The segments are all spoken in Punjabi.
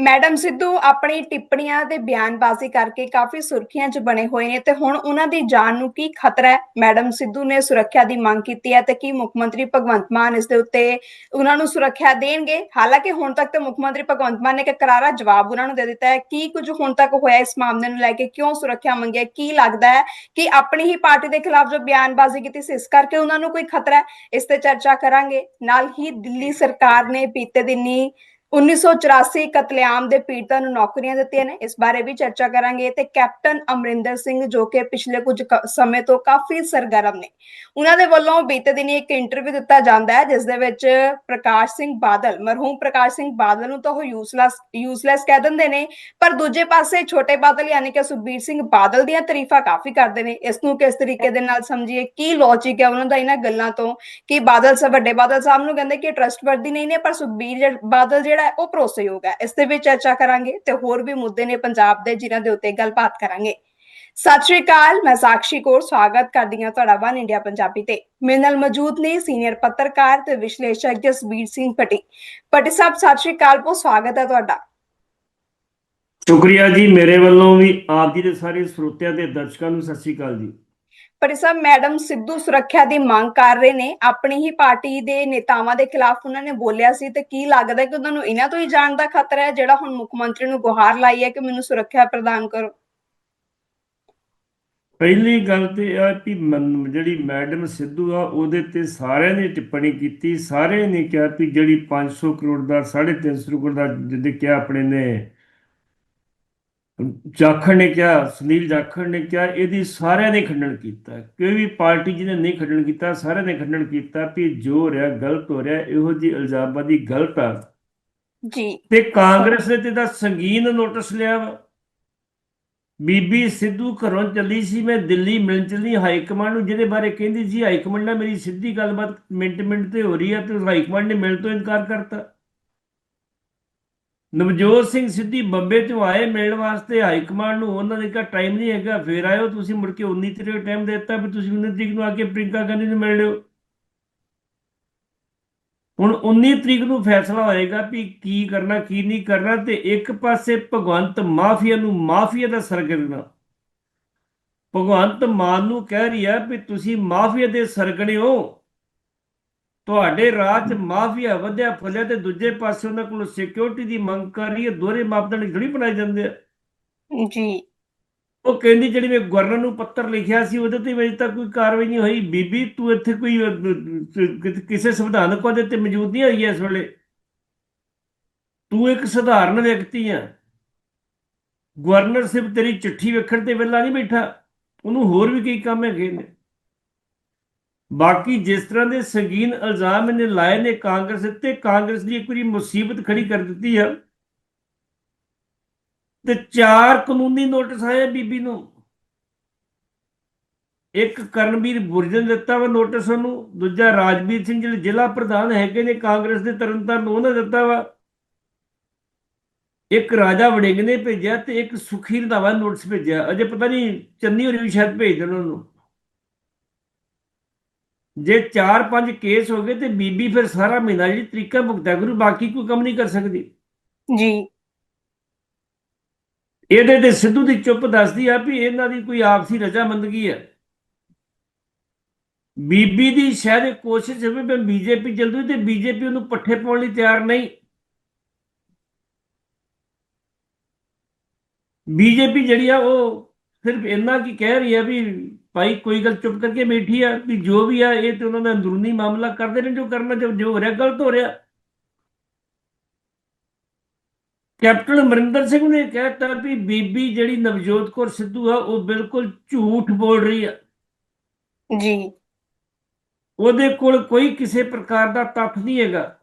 ਮੈਡਮ ਸਿੱਧੂ ਆਪਣੀ ਟਿੱਪਣੀਆਂ ਤੇ ਬਿਆਨਬਾਜ਼ੀ ਕਰਕੇ ਕਾਫੀ ਸੁਰਖੀਆਂ 'ਚ ਬਣੇ ਹੋਏ ਨੇ ਤੇ ਹੁਣ ਉਹਨਾਂ ਦੀ ਜਾਨ ਨੂੰ ਕੀ ਖਤਰਾ ਹੈ? ਮੈਡਮ ਸਿੱਧੂ ਨੇ ਸੁਰੱਖਿਆ ਦੀ ਮੰਗ ਕੀਤੀ ਹੈ ਤੇ ਕੀ ਮੁੱਖ ਮੰਤਰੀ ਭਗਵੰਤ ਮਾਨ ਇਸ ਦੇ ਉੱਤੇ ਉਹਨਾਂ ਨੂੰ ਸੁਰੱਖਿਆ ਦੇਣਗੇ? ਹਾਲਾਂਕਿ ਹੁਣ ਤੱਕ ਤੇ ਮੁੱਖ ਮੰਤਰੀ ਭਗਵੰਤ ਮਾਨ ਨੇ ਇੱਕ ਕਰਾਰਾ ਜਵਾਬ ਉਹਨਾਂ ਨੂੰ ਦੇ ਦਿੱਤਾ ਹੈ। ਕੀ ਕੁਝ ਹੁਣ ਤੱਕ ਹੋਇਆ ਇਸ ਮਾਮਲੇ ਨੂੰ ਲੈ ਕੇ? ਕਿਉਂ ਸੁਰੱਖਿਆ ਮੰਗਿਆ? ਕੀ ਲੱਗਦਾ ਹੈ ਕਿ ਆਪਣੀ ਹੀ ਪਾਰਟੀ ਦੇ ਖਿਲਾਫ ਜੋ ਬਿਆਨਬਾਜ਼ੀ ਕੀਤੀ ਸੀ, ਇਸ ਕਰਕੇ ਉਹਨਾਂ ਨੂੰ ਕੋਈ ਖਤਰਾ ਹੈ? ਇਸ ਤੇ ਚਰਚਾ ਕਰਾਂਗੇ। ਨਾਲ ਹੀ ਦਿੱਲੀ ਸਰਕਾਰ ਨੇ ਬੀਤੇ ਦਿਨੀ 1984 ਕਤਲੇਆਮ ਦੇ ਪੀੜਤਾਂ ਨੂੰ ਨੌਕਰੀਆਂ ਦਿੱਤੀਆਂ ਨੇ। ਇਸ ਬਾਰੇ ਵੀ ਚਰਚਾ ਕਰਾਂਗੇ। ਤੇ ਕੈਪਟਨ ਅਮਰਿੰਦਰ ਸਿੰਘ ਜੋ ਕਿ ਪਿਛਲੇ ਕੁਝ ਸਮੇਂ ਤੋਂ ਕਾਫੀ ਸਰਗਰਮ ਨੇ। ਉਹਨਾਂ ਦੇ ਵੱਲੋਂ ਬੀਤੇ ਦਿਨੀ ਇੱਕ ਇੰਟਰਵਿਊ ਦਿੱਤਾ ਜਾਂਦਾ ਹੈ, ਜਿਸ ਦੇ ਵਿੱਚ ਪ੍ਰਕਾਸ਼ ਸਿੰਘ ਬਾਦਲ, ਮਰਹੂਮ ਪ੍ਰਕਾਸ਼ ਸਿੰਘ ਬਾਦਲ ਨੂੰ ਤਾਂ ਉਹ ਯੂਸਲੈਸ ਯੂਸਲੈਸ ਕਹਿ ਦਿੰਦੇ ਨੇ। ਪਰ ਦੂਜੇ ਪਾਸੇ ਛੋਟੇ ਬਾਦਲ ਯਾਨੀ ਕਿ ਸੁਖਬੀਰ ਸਿੰਘ ਬਾਦਲ ਦੀਆਂ ਤਾਰੀਫਾਂ ਕਾਫੀ ਕਰਦੇ ਨੇ। ਇਸ ਨੂੰ ਕਿਸ ਤਰੀਕੇ ਦੇ ਨਾਲ ਸਮਝੀਏ? ਕੀ ਲੌਜੀਕ ਹੈ ਉਹਨਾਂ ਦਾ ਇਹਨਾਂ ਗੱਲਾਂ ਤੋਂ? ਕਿ ਬਾਦਲ ਸਾਹਿਬ ਵੱਡੇ ਬਾਦਲ ਸਾਹਿਬ ਨੂੰ ਕਹਿੰਦੇ ਕਿ ਟਰਸਟਵਰਦੀ ਨਹੀਂ ਨੇ, ਪਰ ਸੁਖਬੀਰ ਬਾਦਲ ਜਿਹੜਾ ਹੈ, ਉਹ ਭਰੋਸੇਯੋਗ ਹੈ। ਇਸ ਦੇ ਵਿੱਚ ਚਰਚਾ ਕਰਾਂਗੇ ਤੇ ਹੋਰ ਵੀ ਮੁੱਦੇ ਨੇ ਪੰਜਾਬ ਦੇ, ਜਿਨ੍ਹਾਂ ਦੇ ਉੱਤੇ ਗੱਲਬਾਤ ਕਰਾਂਗੇ। ਸਤਿ ਸ਼੍ਰੀ ਅਕਾਲ, ਮੈਂ ਸਾਕਸ਼ੀ ਕੌਰ, ਸਵਾਗਤ ਕਰਦੀ ਹਾਂ ਤੁਹਾਡਾ ਵਨ ਇੰਡੀਆ ਪੰਜਾਬੀ ਤੇ। ਮੇਰੇ ਨਾਲ ਮੌਜੂਦ ਨੇ ਸੀਨੀਅਰ ਪੱਤਰਕਾਰ ਤੇ ਵਿਸ਼ਲੇਸ਼ਕ ਜਸਬੀਰ ਸਿੰਘ ਪਟੀ ਪਟੀ ਸਾਹਿਬ, ਸਤਿ ਸ਼੍ਰੀ ਅਕਾਲ, ਬਹੁਤ ਸਵਾਗਤ ਹੈ ਤੁਹਾਡਾ। ਸ਼ੁਕਰੀਆ ਜੀ, ਮੇਰੇ ਵੱਲੋਂ ਵੀ ਆਪ ਜੀ ਦੇ ਸਾਰੇ ਸਰੋਤਿਆਂ ਤੇ ਦਰਸ਼ਕਾਂ ਨੂੰ ਸਤਿ ਸ੍ਰੀ ਅਕਾਲ ਜੀ। ਪਟੀ ਸਾਹਿਬ ਮੈਡਮ ਸਿੱਧੂ ਸੁਰੱਖਿਆ ਦੀ ਮੰਗ ਕਰ ਰਹੇ ਨੇ। ਆਪਣੀ ਹੀ ਪਾਰਟੀ ਦੇ ਨੇਤਾਵਾਂ ਦੇ ਖਿਲਾਫ ਉਹਨਾਂ ਨੇ ਬੋਲਿਆ ਸੀ ਤੇ ਕੀ ਲੱਗਦਾ ਕਿ ਉਹਨਾਂ ਨੂੰ ਇਹਨਾਂ ਤੋਂ ਹੀ ਜਾਣ ਦਾ ਖਤਰਾ ਹੈ, ਜਿਹੜਾ ਹੁਣ ਮੁੱਖ ਮੰਤਰੀ ਨੂੰ ਗੁਹਾਰ ਲਾਈ ਹੈ ਕਿ ਮੈਨੂੰ ਸੁਰੱਖਿਆ ਪ੍ਰਦਾਨ ਕਰੋ? ਪਹਿਲੀ ਗੱਲ ਤੇ ਆ ਕਿ ਜਿਹੜੀ ਮੈਡਮ ਸਿੱਧੂ ਆ, ਉਹਦੇ ਤੇ ਸਾਰਿਆਂ ਨੇ ਟਿੱਪਣੀ ਕੀਤੀ। ਸਾਰਿਆਂ ਨੇ ਕਿਹਾ ਕਿ ਜਿਹੜੀ 500 ਕਰੋੜ ਦਾ 350 ਕਰੋੜ ਦਾ ਜਿੱਦੇ ਕਿਹਾ ਆਪਣੇ ਨੇ ਜਾਖੜ ਨੇ ਕਿਹਾ ਸੁਨੀਲ ਜਾਖੜ ਨੇ ਕਿਹਾ ਇਹਦੀ ਸਾਰਿਆਂ ਨੇ ਖੰਡਨ ਕੀਤਾ। ਕੋਈ ਵੀ ਪਾਰਟੀ ਜਿਹਨੇ ਨਹੀਂ ਖੰਡਨ ਕੀਤਾ ਸਾਰਿਆਂ ਨੇ ਖੰਡਨ ਕੀਤਾ ਕਿ ਜੋ ਰਿਹਾ ਗਲਤ ਹੋ ਰਿਹਾ ਇਹੋ ਜੀ ਇਲਜ਼ਾਮਬਾਜ਼ੀ ਗਲਤ ਆ। ਜੀ। ਤੇ ਕਾਂਗਰਸ ਨੇ ਤੇ ਦਾ ਸੰਗੀਨ ਨੋਟਿਸ ਲਿਆ ਵਾ। ਬੀਬੀ ਸਿੱਧੂ ਘਰੋਂ ਚੱਲੀ ਸੀ ਮੈਂ ਦਿੱਲੀ ਮਿਲਣ ਚੱਲੀ ਹਾਈ ਕਮਾਂਡ ਨੂੰ ਜਿਹਦੇ ਬਾਰੇ ਕਹਿੰਦੀ ਸੀ ਹਾਈ ਕਮਾਂਡ ਨਾਲ ਮੇਰੀ ਸਿੱਧੀ ਗੱਲਬਾਤ ਮਿੰਟ ਮਿੰਟ ਤੇ ਹੋ ਰਹੀ ਆ ਤੇ ਹਾਈ ਕਮਾਂਡ ਨੇ ਮਿਲਣ ਤੋਂ ਇਨਕਾਰ ਕਰਤਾ। ਨਵਜੋਤ ਸਿੰਘ ਸਿੱਧੀ ਬੰਬੇ ਤੋਂ ਆਏ ਮਿਲਣ ਵਾਸਤੇ, ਹਾਈ ਕਮਾਂਡ ਨੂੰ ਉਹਨਾਂ ਨੇ ਕਿਹਾ ਟਾਈਮ ਨਹੀਂ ਹੈਗਾ, ਫੇਰ ਆਇਓ, ਤੁਸੀਂ ਮੁੜ ਕੇ 19 ਤਰੀਕ ਟਾਈਮ ਦੇ ਦਿੱਤਾ ਵੀ ਤੁਸੀਂ 19 ਤਰੀਕ ਨੂੰ ਆ ਕੇ ਪ੍ਰਿੰਕਾ ਗਾਂਧੀ ਨੂੰ ਮਿਲ ਲਿਓ ਹੁਣ 19 ਤਰੀਕ ਨੂੰ ਫੈਸਲਾ ਹੋਏਗਾ ਵੀ ਕੀ ਕਰਨਾ, ਕੀ ਨਹੀਂ ਕਰਨਾ ਤੇ ਇੱਕ ਪਾਸੇ ਭਗਵੰਤ ਮਾਫੀਆ ਨੂੰ ਮਾਫੀਆ ਦਾ ਸਰਗਣਾ ਭਗਵੰਤ ਮਾਨ ਨੂੰ ਕਹਿ ਰਹੀ ਹੈ ਵੀ ਤੁਸੀਂ ਮਾਫੀਆ ਦੇ ਸਰਗਣੇ ਹੋ। ਤੁਹਾਡੇ ਰਾਜ 'ਚ ਮਾਫੀਆ ਵਧਿਆ ਫੁੱਲਿਆ ਤੇ ਦੂਜੇ ਪਾਸੇ ਉਹਨਾਂ ਕੋਲ ਸਿਕਿਉਰਿਟੀ ਦੀ ਮੰਗ ਕਰ ਰਹੀ ਹੈ ਦੋਹਰੇ ਮਾਪਦੰਡ ਥੋੜੀ ਬਣਾਏ ਜਾਂਦੇ ਆ। ਜੀ। ਉਹ ਕਹਿੰਦੀ ਜਿਹੜੀ ਮੈਂ ਗਵਰਨਰ ਨੂੰ ਪੱਤਰ ਲਿਖਿਆ ਸੀ ਉਹਦੇ ਤੇ ਅਜੇ ਤੱਕ ਕੋਈ ਕਾਰਵਾਈ ਨਹੀਂ ਹੋਈ। ਬੀਬੀ ਤੂੰ ਇੱਥੇ ਕੋਈ ਕਿਸੇ ਸੰਵਿਧਾਨਕ ਅਹੁਦੇ ਤੇ ਮੌਜੂਦ ਨਹੀਂ ਹੋਈ ਇਸ ਵੇਲੇ। ਤੂੰ ਇੱਕ ਸਧਾਰਨ ਵਿਅਕਤੀ ਆ। ਗਵਰਨਰ ਸਿਰਫ ਤੇਰੀ ਚਿੱਠੀ ਵੇਖਣ ਤੇ ਵੇਲਾ ਨਹੀਂ ਬੈਠਾ। ਉਹਨੂੰ ਹੋਰ ਵੀ ਕਈ ਕੰਮ ਹੈਗੇ ਨੇ। ਬਾਕੀ ਜਿਸ ਤਰ੍ਹਾਂ ਦੇ ਸੰਗੀਨ ਇਲਜ਼ਾਮ ਇਹਨੇ ਲਾਏ ਨੇ ਕਾਂਗਰਸ ਤੇ, ਕਾਂਗਰਸ ਦੀ ਇੱਕ ਵਾਰੀ ਮੁਸੀਬਤ ਖੜੀ ਕਰ ਦਿੱਤੀ ਆ ਤੇ ਚਾਰ ਕਾਨੂੰਨੀ ਨੋਟਿਸ ਆਏ ਬੀਬੀ ਨੂੰ। ਇੱਕ ਕਰਨਵੀਰ ਬੁਰਜਨ ਦਿੱਤਾ ਵਾ ਨੋਟਿਸ ਉਹਨੂੰ, ਦੂਜਾ ਰਾਜਵੀਰ ਸਿੰਘ ਜਿਹੜੇ ਜ਼ਿਲ੍ਹਾ ਪ੍ਰਧਾਨ ਹੈਗੇ ਨੇ ਕਾਂਗਰਸ ਦੇ ਤਰਨਤਾਰਨ ਉਹਨਾਂ ਦਿੱਤਾ ਵਾ। ਇੱਕ ਰਾਜਾ ਵੜਿੰਗ ਨੇ ਭੇਜਿਆ ਤੇ ਇੱਕ ਸੁਖੀ ਰੰਧਾਵਾ ਨੋਟਿਸ ਭੇਜਿਆ। ਅਜੇ ਪਤਾ ਨਹੀਂ ਚੰਨੀ ਹੋਰੀ ਵੀ ਸ਼ਾਇਦ ਭੇਜ ਦੇਣ ਉਹਨੂੰ। ਜੇ 4-5 ਕੇਸ ਹੋ ਗਏ ਤੇ ਬੀਬੀ ਫਿਰ ਸਾਰਾ ਮਹੀਨਾ ਜਿਹੜੀ ਤਰੀਕਾ ਭੁਗਤਿਆ ਕਰੂ ਬਾਕੀ ਕੋਈ ਕੰਮ ਨਹੀਂ ਕਰ ਸਕਦੀ। ਜੀ। ਇਹਦੇ ਤੇ ਸਿੱਧੂ ਦੀ ਚੁੱਪ ਦੱਸਦੀ ਆ ਵੀ ਇਹਨਾਂ ਦੀ ਕੋਈ ਆਪਸੀ ਰਜਾਮੰਦਗੀ ਹੈ ਬੀਬੀ ਦੀ ਸ਼ਾਇਦ ਕੋਸ਼ਿਸ਼ ਹੋਵੇ ਵੀ ਬੀਜੇਪੀ ਜਲਦੀ ਤੇ ਬੀਜੇਪੀ ਉਹਨੂੰ ਪੱਠੇ ਪਾਉਣ ਲਈ ਤਿਆਰ ਨਹੀਂ। ਬੀਜੇਪੀ ਜਿਹੜੀ ਆ ਉਹ ਸਿਰਫ ਇੰਨਾ ਕੀ ਕਹਿ ਰਹੀ ਆ ਵੀ ਭਾਈ ਕੋਈ ਗੱਲ ਚੁੱਪ ਕਰਕੇ ਬੈਠੀ ਆ ਵੀ ਜੋ ਵੀ ਆ ਇਹ ਤੇ ਉਹਨਾਂ ਦਾ ਅੰਦਰੂਨੀ ਮਾਮਲਾ ਕਰਦੇ ਨੇ ਜੋ ਕਰਨਾ ਜੋ ਹੋ ਰਿਹਾ ਗਲਤ ਹੋ ਰਿਹਾ। ਕੈਪਟਨ ਅਮਰਿੰਦਰ ਸਿੰਘ ਨੇ ਕਹਿਤਾ ਵੀ ਬੀਬੀ ਜਿਹੜੀ ਨਵਜੋਤ ਕੌਰ ਸਿੱਧੂ ਆ ਉਹ ਬਿਲਕੁਲ ਝੂਠ ਬੋਲ ਰਹੀ ਆ। ਜੀ। ਉਹਦੇ ਕੋਲ ਕੋਈ ਕਿਸੇ ਪ੍ਰਕਾਰ ਦਾ ਤੱਥ ਨਹੀਂ ਹੈਗਾ।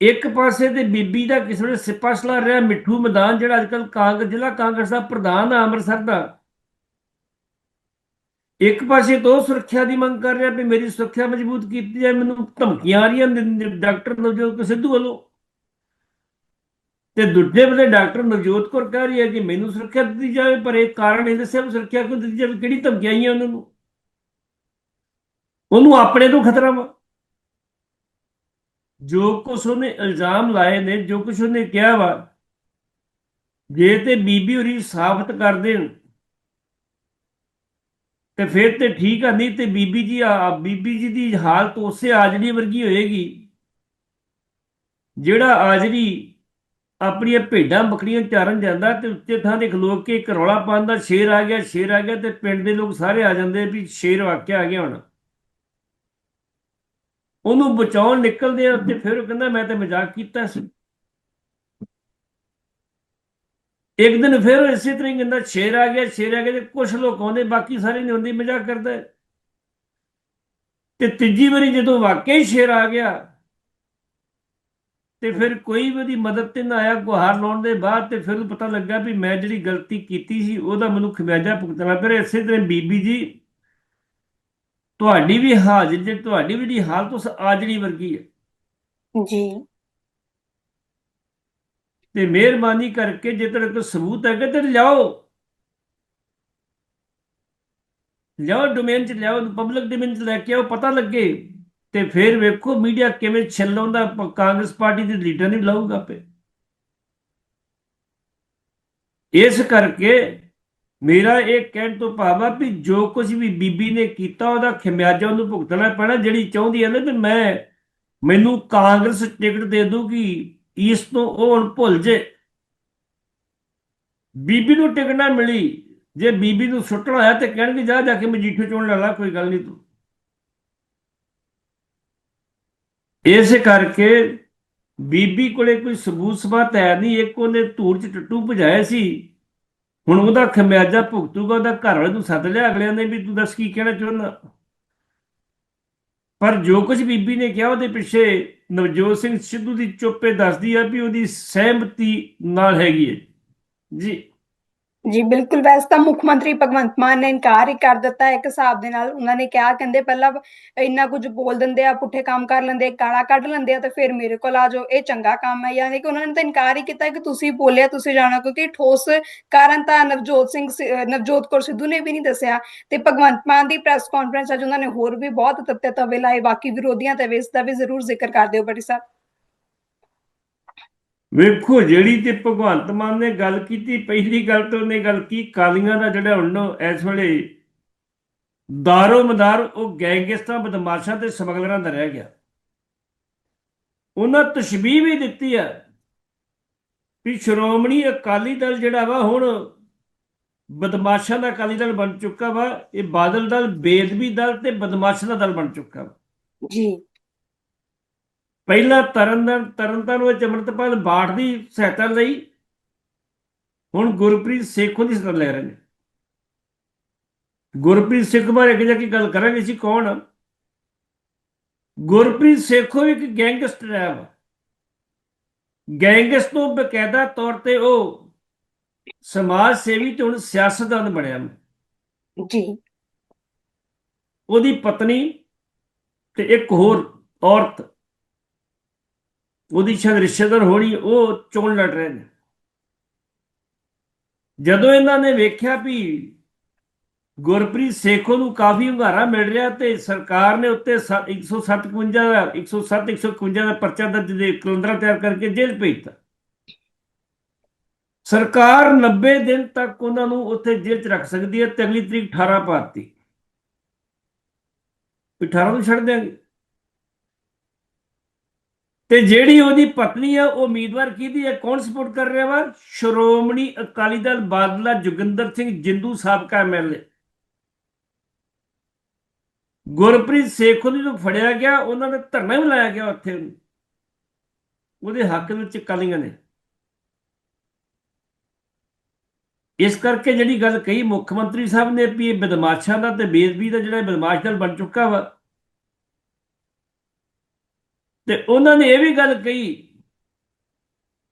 ਇੱਕ ਪਾਸੇ ਤੇ ਬੀਬੀ ਦਾ ਕਿਸੇ ਨੇ ਸਿਪਾ ਸਲਾਰ ਰਿਹਾ ਮਿੱਠੂ ਮੈਦਾਨ ਜਿਹੜਾ ਅੱਜਕੱਲ ਕਾਂਗਰਸ ਜ਼ਿਲ੍ਹਾ ਕਾਂਗਰਸ ਦਾ ਪ੍ਰਧਾਨ ਆ ਅੰਮ੍ਰਿਤਸਰ ਦਾ। ਇੱਕ ਪਾਸੇ ਤੋਂ ਸੁਰੱਖਿਆ ਦੀ ਮੰਗ ਕਰ ਰਿਹਾ ਵੀ ਮੇਰੀ ਸੁਰੱਖਿਆ ਮਜ਼ਬੂਤ ਕੀਤੀ ਜਾਏ, ਮੈਨੂੰ ਧਮਕੀਆਂ ਆ ਰਹੀਆਂ ਡਾਕਟਰ ਨਵਜੋਤ ਕੌਰ ਸਿੱਧੂ ਵੱਲੋਂ। ਤੇ ਦੂਜੇ ਬੰਦੇ ਡਾਕਟਰ ਨਵਜੋਤ ਕੌਰ ਕਹਿ ਰਹੀ ਹੈ ਕਿ ਮੈਨੂੰ ਸੁਰੱਖਿਆ ਦਿੱਤੀ ਜਾਵੇ, ਪਰ ਇਹ ਕਾਰਨ ਇਹ ਦੱਸਿਆ ਸੁਰੱਖਿਆ ਕਿਉਂ ਦਿੱਤੀ ਜਾਵੇ, ਕਿਹੜੀ ਧਮਕੀਆਂ ਆਈਆਂ ਉਹਨਾਂ ਨੂੰ। ਉਹਨੂੰ ਆਪਣੇ ਤੋਂ ਖਤਰਾ ਵਾ। ਜੋ ਕੁਛ ਉਹਨੇ ਇਲਜ਼ਾਮ ਲਾਏ ਨੇ, ਜੋ ਕੁਛ ਉਹਨੇ ਕਿਹਾ ਵਾ, ਜੇ ਤੇ ਬੀਬੀ ਹੋਰੀ ਸਾਬਤ ਕਰ ਦੇਣ ਤੇ ਫਿਰ ਤੇ ਠੀਕ ਆ, ਨਹੀਂ ਤੇ ਬੀਬੀ ਜੀ ਆ ਬੀਬੀ ਜੀ ਦੀ ਹਾਲਤ ਉਸੇ ਆਜੜੀ ਵਰਗੀ ਹੋਏਗੀ। ਜਿਹੜਾ ਆਜੜੀ ਆਪਣੀਆਂ ਭੇਡਾਂ ਬੱਕਰੀਆਂ ਚਾਰਨ ਜਾਂਦਾ ਤੇ ਉੱਤੇ ਥਾਂ ਦੇ ਖਲੋ ਕੇ ਇੱਕ ਰੌਲਾ ਪਾਉਂਦਾ ਸ਼ੇਰ ਆ ਗਿਆ, ਸ਼ੇਰ ਆ ਗਿਆ ਤੇ ਪਿੰਡ ਦੇ ਲੋਕ ਸਾਰੇ ਆ ਜਾਂਦੇ ਵੀ ਸ਼ੇਰ ਵਾਕਿਆ ਆ ਗਿਆ ਹੁਣ। ਉਹਨੂੰ ਬਚਾਉਣ ਨਿਕਲਦੇ ਆ ਤੇ ਫਿਰ ਉਹ ਕਹਿੰਦਾ, ਮੈਂ ਤੇ ਮਜ਼ਾਕ ਕੀਤਾ ਸੀ। ਇੱਕ ਦਿਨ ਫਿਰ ਇਸੇ ਤਰ੍ਹਾਂ ਹੀ ਕਹਿੰਦਾ, ਸ਼ੇਰ ਆ ਗਿਆ, ਸ਼ੇਰ ਆ ਗਿਆ ਤੇ ਕੁਝ ਲੋਕ ਆਉਂਦੇ, ਬਾਕੀ ਸਾਰੇ ਨਹੀਂ ਹੁੰਦੇ, ਮਜ਼ਾਕ ਕਰਦਾ ਤੇ ਤੀਜੀ ਵਾਰੀ ਜਦੋਂ ਵਾਕਈ ਸ਼ੇਰ ਆ ਗਿਆ, ਤੇ ਫਿਰ ਕੋਈ ਵੀ ਉਹਦੀ ਮਦਦ ਤੇ ਨਾ ਆਇਆ ਗੁਹਾਰ ਲਾਉਣ ਦੇ ਬਾਅਦ ਤੇ ਫਿਰ ਉਹਨੂੰ ਪਤਾ ਲੱਗਾ ਵੀ ਮੈਂ ਜਿਹੜੀ ਗਲਤੀ ਕੀਤੀ ਸੀ, ਉਹਦਾ ਮੈਨੂੰ ਖਮਿਆਜਾ ਭੁਗਤਣਾ ਪਿਆ। ਇਸੇ ਤਰ੍ਹਾਂ ਬੀਬੀ ਜੀ, ਤੁਹਾਡੀ ਵੀ ਹਾਜ਼ਰ, ਜੇ ਤੁਹਾਡੀ ਵੀ ਜਿਹੜੀ ਹਾਲਤ ਉਸ ਆਜੜੀ ਵਰਗੀ ਹੈ। ਜੀ। ਤੇ ਮਿਹਰਬਾਨੀ ਕਰਕੇ ਜੇ ਤੁਹਾਡੇ ਕੋਲ ਸਬੂਤ ਹੈਗਾ ਤੇ ਲਿਆਓ। ਲਿਆਓ ਡੋਮੇਨ ਚ ਲਿਆਓ ਪਬਲਿਕ ਡੋਮੇਨ ਚ ਲੈ ਕੇ ਆਓ, ਪਤਾ ਲੱਗੇ ਤੇ ਫਿਰ ਵੇਖੋ ਮੀਡੀਆ ਕਿਵੇਂ ਛੱਲਾਉਂਦਾ, ਕਾਂਗਰਸ ਪਾਰਟੀ ਦੇ ਲੀਡਰ ਨਹੀਂ ਲਾਊਗਾ ਪੇ ਇਸ ਕਰਕੇ ਮੇਰਾ ਇਹ ਕਹਿਣ ਤੋਂ ਭਾਵ ਆ ਵੀ ਜੋ ਕੁਝ ਵੀ ਬੀਬੀ ਨੇ ਕੀਤਾ, ਉਹਦਾ ਖਿਮਿਆਜ਼ਾ ਉਹਨੂੰ ਭੁਗਤਣਾ ਪੈਣਾ, ਜਿਹੜੀ ਚਾਹੁੰਦੀ ਹੈ ਨਾ ਵੀ ਮੈਂ, ਮੈਨੂੰ ਕਾਂਗਰਸ ਟਿਕਟ ਦੇ ਦੂਗੀ ਇਸ ਤੋਂ ਉਹ ਹੁਣ ਭੁੱਲ ਜੇ। ਬੀਬੀ ਨੂੰ ਟਿਕਟ ਨਾ ਮਿਲੀ। ਜੇ ਬੀਬੀ ਨੂੰ ਸੁੱਟਣਾ ਹੋਇਆ ਤੇ ਕਹਿਣਗੇ, ਜਾ ਜਾ ਕੇ ਮਜੀਠੇ ਚੋਣ ਲੈ ਲਾ, ਕੋਈ ਗੱਲ ਨਹੀਂ ਤੂੰ। ਇਸੇ ਕਰਕੇ ਬੀਬੀ ਕੋਲੇ ਕੋਈ ਸਬੂਤ ਸਬਾਤ ਹੈ ਨਹੀਂ। ਇੱਕ ਉਹਨੇ ਧੂੜ ਚ ਟੱਟੂ ਭਜਾਇਆ ਸੀ। ਹੁਣ ਉਹਦਾ ਖਮਿਆਜਾ ਭੁਗਤੂਗਾ, ਉਹਦਾ ਘਰ ਵਾਲੇ ਨੂੰ ਸੱਦ ਲਿਆ। ਅਗਲਿਆਂ ਨੇ ਵੀ ਤੂੰ ਦੱਸ ਕੀ ਕਹਿਣਾ ਚਾਹੁੰਦਾ। ਪਰ ਜੋ ਕੁਝ ਬੀਬੀ ਨੇ ਕਿਹਾ ਉਹਦੇ ਪਿੱਛੇ ਨਵਜੋਤ ਸਿੰਘ ਸਿੱਧੂ ਦੀ ਚੁੱਪੇ ਦੱਸਦੀ ਆ ਵੀ ਉਹਦੀ ਸਹਿਮਤੀ ਨਾਲ ਹੈਗੀ ਹੈ। ਜੀ। ਜੀ, ਬਿਲਕੁਲ। ਵੈਸੇ ਤਾਂ ਮੁੱਖ ਮੰਤਰੀ ਭਗਵੰਤ ਮਾਨ ਨੇ ਇਨਕਾਰ ਹੀ ਕਰ ਦਿੱਤਾ ਇੱਕ ਹਿਸਾਬ ਦੇ ਨਾਲ। ਉਹਨਾਂ ਨੇ ਕਿਹਾ, ਕਹਿੰਦੇ ਪਹਿਲਾਂ ਇੰਨਾ ਕੁਝ ਬੋਲ ਦਿੰਦੇ ਆ, ਪੁੱਠੇ ਕੰਮ ਕਰ ਲੈਂਦੇ ਗਾਲਾਂ ਕੱਢ ਲੈਂਦੇ ਆ ਤੇ ਫਿਰ ਮੇਰੇ ਕੋਲ ਆ ਜਾਓ, ਇਹ ਚੰਗਾ ਕੰਮ ਹੈ। ਯਾਨੀ ਕਿ ਉਹਨਾਂ ਨੇ ਤਾਂ ਇਨਕਾਰ ਹੀ ਕੀਤਾ ਕਿ ਤੁਸੀਂ ਬੋਲਿਆ, ਤੁਸੀਂ ਜਾਣਾ, ਕਿਉਂਕਿ ਠੋਸ ਕਾਰਨ ਤਾਂ ਨਵਜੋਤ ਸਿੰਘ ਨਵਜੋਤ ਕੌਰ ਸਿੱਧੂ ਨੇ ਵੀ ਨਹੀਂ ਦੱਸਿਆ। ਤੇ ਭਗਵੰਤ ਮਾਨ ਦੀ ਪ੍ਰੈਸ ਕਾਨਫਰੰਸ ਅੱਜ ਉਹਨਾਂ ਨੇ ਹੋਰ ਵੀ ਬਹੁਤ ਤੱਤੇ ਤਵੇ ਲਾਏ, ਬਾਕੀ ਵਿਰੋਧੀਆਂ ਤੇ ਵੀ ਦਾ ਵੀ ਜ਼ਰੂਰ ਜ਼ਿਕਰ ਕਰ ਦਿਓ ਬੜੀ ਸਾਹਿਬ। ਵੇਖੋ, ਜਿਹੜੀ ਤੇ ਭਗਵੰਤ ਮਾਨ ਨੇ ਗੱਲ ਕੀਤੀ, ਪਹਿਲੀ ਗੱਲ ਤਾਂ ਉਹਨੇ ਗੱਲ ਕੀ? ਕਾਲੀਆਂ ਦਾ ਜਿਹੜਾ ਹੁਣ ਇਸ ਵੇਲੇ ਦਾਰੋ ਮਦਾਰ, ਉਹ ਗੈਂਗਸਟਰਾਂ ਬਦਮਾਸ਼ਾਂ ਤੇ ਸਮਗਲਰਾਂ ਦਾ ਰਹਿ ਗਿਆ। ਉਹਨਾਂ ਤਸ਼ਬੀਹ ਵੀ ਦਿੱਤੀ ਆ ਵੀ ਸ਼੍ਰੋਮਣੀ ਅਕਾਲੀ ਦਲ ਜਿਹੜਾ ਵਾ ਹੁਣ ਬਦਮਾਸ਼ਾਂ ਦਾ ਅਕਾਲੀ ਦਲ ਬਣ ਚੁੱਕਾ ਵਾ, ਇਹ ਬਾਦਲ ਦਲ ਬੇਦਬੀ ਦਲ ਤੇ ਬਦਮਾਸ਼ਾਂ ਦਾ ਦਲ ਬਣ ਚੁੱਕਾ ਵਾ। ਜੀ। ਪਹਿਲਾਂ ਤਰਨਤਾਰਨ ਤਰਨਤਾਰਨ ਵਿੱਚ ਅੰਮ੍ਰਿਤਪਾਲ ਬਾਠ ਦੀ ਸਹਾਇਤਾ ਲਈ ਹੁਣ ਗੁਰਪ੍ਰੀਤ ਸੇਖੋਂ ਦੀ ਸਹਾਇਤਾ ਲੈ ਰਹੇ ਨੇ ਗੁਰਪ੍ਰੀਤ ਸਿੱਖ ਬਾਰੇ ਅੱਗੇ ਜਾ ਕੇ ਗੱਲ ਕਰਾਂਗੇ ਸੀ ਕੌਣ? ਗੁਰਪ੍ਰੀਤ ਸੇਖੋ ਇੱਕ ਗੈਂਗਸਟਰ ਹੈ ਵਾ ਗੈਂਗਸਟਰ ਤੋਂ ਬਕਾਇਦਾ ਤੌਰ ਤੇ ਉਹ ਸਮਾਜ ਸੇਵੀ ਤੇ ਹੁਣ ਸਿਆਸਤਦਾਨ ਬਣਿਆ। ਜੀ ਉਹਦੀ ਪਤਨੀ ਤੇ ਇੱਕ ਹੋਰ ਔਰਤ ਉਹਦੀ ਸ਼ਾਇਦ ਰਿਸ਼ਤੇਦਾਰ ਹੋਣੀ, ਉਹ ਚੋਣ ਲੜ ਰਹੇ ਨੇ। ਜਦੋਂ ਇਹਨਾਂ ਨੇ ਵੇਖਿਆ ਵੀ ਗੁਰਪ੍ਰੀਤ ਸੇਖੋ ਨੂੰ ਕਾਫੀ ਹੁੰਗਾਰਾ ਮਿਲ ਰਿਹਾ ਤੇ ਸਰਕਾਰ ਨੇ ਉੱਤੇ 157 ਦਾ 107 151 ਦਾ ਪਰਚਾ ਦਰਜ ਦੇ ਕਲੰਦਰਾ ਤਿਆਰ ਕਰਕੇ ਜੇਲ੍ਹ ਭੇਜਤਾ। ਸਰਕਾਰ 90 ਦਿਨ ਤੱਕ ਉਹਨਾਂ ਨੂੰ ਉੱਥੇ ਜੇਲ੍ਹ 'ਚ ਰੱਖ ਸਕਦੀ ਹੈ ਤੇ ਅਗਲੀ ਤਰੀਕ 18 ਪਾਤੀ 18 ਨੂੰ ਛੱਡ ਦਿਆਂਗੇ। ਤੇ ਜਿਹੜੀ ਉਹਦੀ ਪਤਨੀ ਆ, ਉਹ ਉਮੀਦਵਾਰ ਕਿਹਦੀ ਹੈ ਕੌਣ ਸਪੋਰਟ ਕਰ ਰਿਹਾ ਵਾ? ਸ਼੍ਰੋਮਣੀ ਅਕਾਲੀ ਦਲ ਬਾਦਲਾ ਜੋਗਿੰਦਰ ਸਿੰਘ ਜਿੰਦੂ ਸਾਬਕਾ ਐਮਐਲਏ ਗੁਰਪ੍ਰੀਤ ਸੇਖੋਂ ਨੂੰ ਫੜਿਆ ਗਿਆ, ਉਹਨਾਂ ਨੇ ਧਰਨਾ ਵੀ ਲਾਇਆ ਗਿਆ ਉੱਥੇ। ਉਹਦੇ ਹੱਕ ਵਿੱਚ ਕਾਲੀਆਂ ਨੇ। ਇਸ ਕਰਕੇ ਜਿਹੜੀ ਗੱਲ ਕਹੀ, ਮੁੱਖ ਮੰਤਰੀ ਸਾਹਿਬ ਨੇ ਵੀ ਇਹ ਬਦਮਾਸ਼ਾਂ ਦਾ ਤੇ ਬੇਦਬੀ ਦਾ ਜਿਹੜਾ ਬਦਮਾਸ਼ ਦਲ ਬਣ ਚੁੱਕਾ ਵਾ ਤੇ ਉਹਨਾਂ ਨੇ ਇਹ ਵੀ ਗੱਲ ਕਹੀ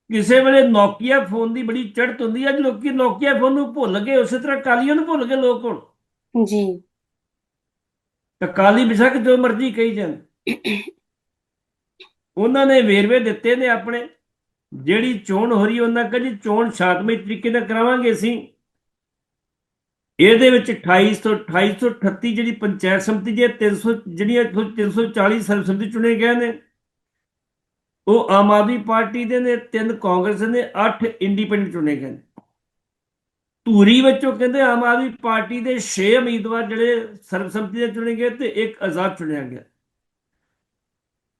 ਕਿਸੇ ਵੇਲੇ ਨੋਕੀਆ ਫੋਨ ਦੀ ਬੜੀ ਚੜ੍ਹਤ ਹੁੰਦੀ ਹੈ ਅੱਜ ਲੋਕੀ ਨੋਕੀਆ ਫੋਨ ਨੂੰ ਭੁੱਲ ਗਏ ਉਸੇ ਤਰ੍ਹਾਂ ਕਾਲੀਆਂ ਨੂੰ ਭੁੱਲ ਗਏ ਲੋਕ ਹੁਣ। ਜੀ। ਤਾਂ ਕਾਲੀ ਬਿਸ਼ੱਕ ਜੋ ਮਰਜ਼ੀ ਕਹੀ ਜਾਣ। ਉਹਨਾਂ ਨੇ ਵੇਰਵੇ ਦਿੱਤੇ ਨੇ ਆਪਣੇ ਜਿਹੜੀ ਚੋਣ ਹੋ ਰਹੀ ਉਹਨਾਂ ਕਹਿੰਦੇ ਚੋਣ ਸ਼ਾਂਤਮਈ ਤਰੀਕੇ ਨਾਲ ਕਰਾਵਾਂਗੇ ਅਸੀਂ। ਇਹਦੇ ਵਿੱਚ 2800 2838 ਜਿਹੜੀ ਪੰਚਾਇਤ ਸਮਿਤੀ ਜੇ 300 ਜਿਹੜੀਆਂ ਇੱਥੋਂ 340 ਸਰਬਸੰਮਤੀ ਚੁਣੇ ਗਏ ਨੇ। ਉਹ ਆਮ ਆਦਮੀ ਪਾਰਟੀ ਦੇ ਨੇ, ਤਿੰਨ ਕਾਂਗਰਸ ਨੇ, ਅੱਠ ਇੰਡੀਪੈਂਡੈਂਟ ਚੁਣੇ ਗਏ ਨੇ। ਧੂਰੀ ਵਿੱਚੋਂ ਕਹਿੰਦੇ ਆਮ ਆਦਮੀ ਪਾਰਟੀ ਦੇ 6 ਉਮੀਦਵਾਰ ਜਿਹੜੇ ਸਰਬਸੰਮਤੀ ਦੇ ਚੁਣੇ ਗਏ ਤੇ ਇੱਕ ਆਜ਼ਾਦ ਚੁਣਿਆ ਗਿਆ